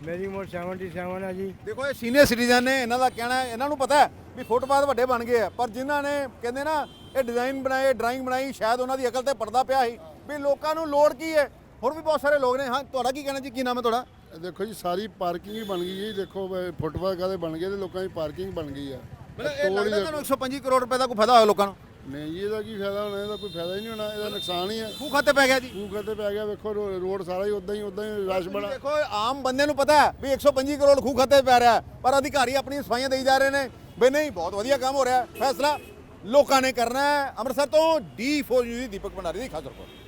ਮੇਰੀ ਉਮਰ 77 ਹੈ ਜੀ। ਦੇਖੋ ਇਹ ਸੀਨੀਅਰ ਸਿਟੀਜ਼ਨ ਨੇ ਇਹਨਾਂ ਦਾ ਕਹਿਣਾ ਹੈ ਇਹਨਾਂ ਨੂੰ ਪਤਾ ਹੈ ਵੀ ਫੁੱਟਪਾਥ ਵੱਡੇ ਬਣ ਗਏ ਆ। ਪਰ ਜਿਨ੍ਹਾਂ ਨੇ ਕਹਿੰਦੇ ਨਾ ਇਹ ਡਿਜ਼ਾਈਨ ਬਣਾਏ ਡਰਾਇੰਗ ਬਣਾਈ ਸ਼ਾਇਦ ਉਹਨਾਂ ਦੀ ਅਕਲ ਤੇ ਪਰਦਾ ਪਿਆ ਸੀ ਵੀ ਲੋਕਾਂ ਨੂੰ ਲੋੜ ਕੀ ਹੈ? ਹੋਰ ਵੀ ਬਹੁਤ ਸਾਰੇ ਲੋਕ ਨੇ। ਹਾਂ ਤੁਹਾਡਾ ਕੀ ਕਹਿਣਾ ਜੀ? ਕੀ ਨਾਮ ਹੈ ਤੁਹਾਡਾ? ਦੇਖੋ ਜੀ ਸਾਰੀ ਪਾਰਕਿੰਗ ਹੀ ਬਣ ਗਈ ਜੀ। ਦੇਖੋ ਫੁੱਟਪਾਥ ਕਾਦੇ ਬਣ ਗਏ ਤੇ ਲੋਕਾਂ ਦੀ ਪਾਰਕਿੰਗ ਬਣ ਗਈ ਆ। ਮਤਲਬ ਇਹ ਹੀ ਲੱਗਦਾ। ਤੁਹਾਨੂੰ 125 ਕਰੋੜ ਰੁਪਏ ਦਾ ਕੋਈ ਫਾਇਦਾ ਹੋਇਆ ਲੋਕਾਂ ਨੂੰ? ਨਹੀਂ ਜੀ ਇਹਦਾ ਕੀ ਫਾਇਦਾ ਹੋਣਾ? ਇਹਦਾ ਕੋਈ ਫਾਇਦਾ ਹੀ ਨਹੀਂ ਹੋਣਾ। ਇਹਦਾ ਨੁਕਸਾਨ ਹੀ ਆ। ਖੂਹ ਖਾਤੇ ਪੈ ਗਿਆ ਜੀ। ਖੂਹ ਤੇ ਪੈ ਗਿਆ। ਵੇਖੋ ਰੋਡ ਸਾਰਾ ਹੀ ਉਦਾਂ ਹੀ ਉਦਾਂ ਹੀ ਰਸ਼ ਬੜਾ। ਦੇਖੋ ਆਮ ਬੰਦੇ ਨੂੰ ਪਤਾ ਹੈ ਵੀ 125 ਕਰੋੜ ਖੂਹ ਖਾਤੇ ਪੈ ਰਿਹਾ ਹੈ, ਪਰ ਅਧਿਕਾਰੀ ਆਪਣੀਆਂ ਸਫਾਈਆਂ ਦੇਈ ਜਾ ਰਹੇ ਨੇ। ਵੀ ਨਹੀਂ ਬਹੁਤ ਵਧੀਆ ਕੰਮ ਹੋ ਰਿਹਾ ਹੈ। ਫੈਸਲਾ ਲੋਕਾਂ ਨੇ ਕਰਨਾ ਹੈ। ਅੰਮ੍ਰਿਤਸਰ ਤੋਂ ਡੀ4 ਨਿਊਜ਼ ਦੀ ਦੀਪਕ ਭੰਡਾਰੀ ਦੀ ਖਾਸ ਰਿਪੋਰਟ।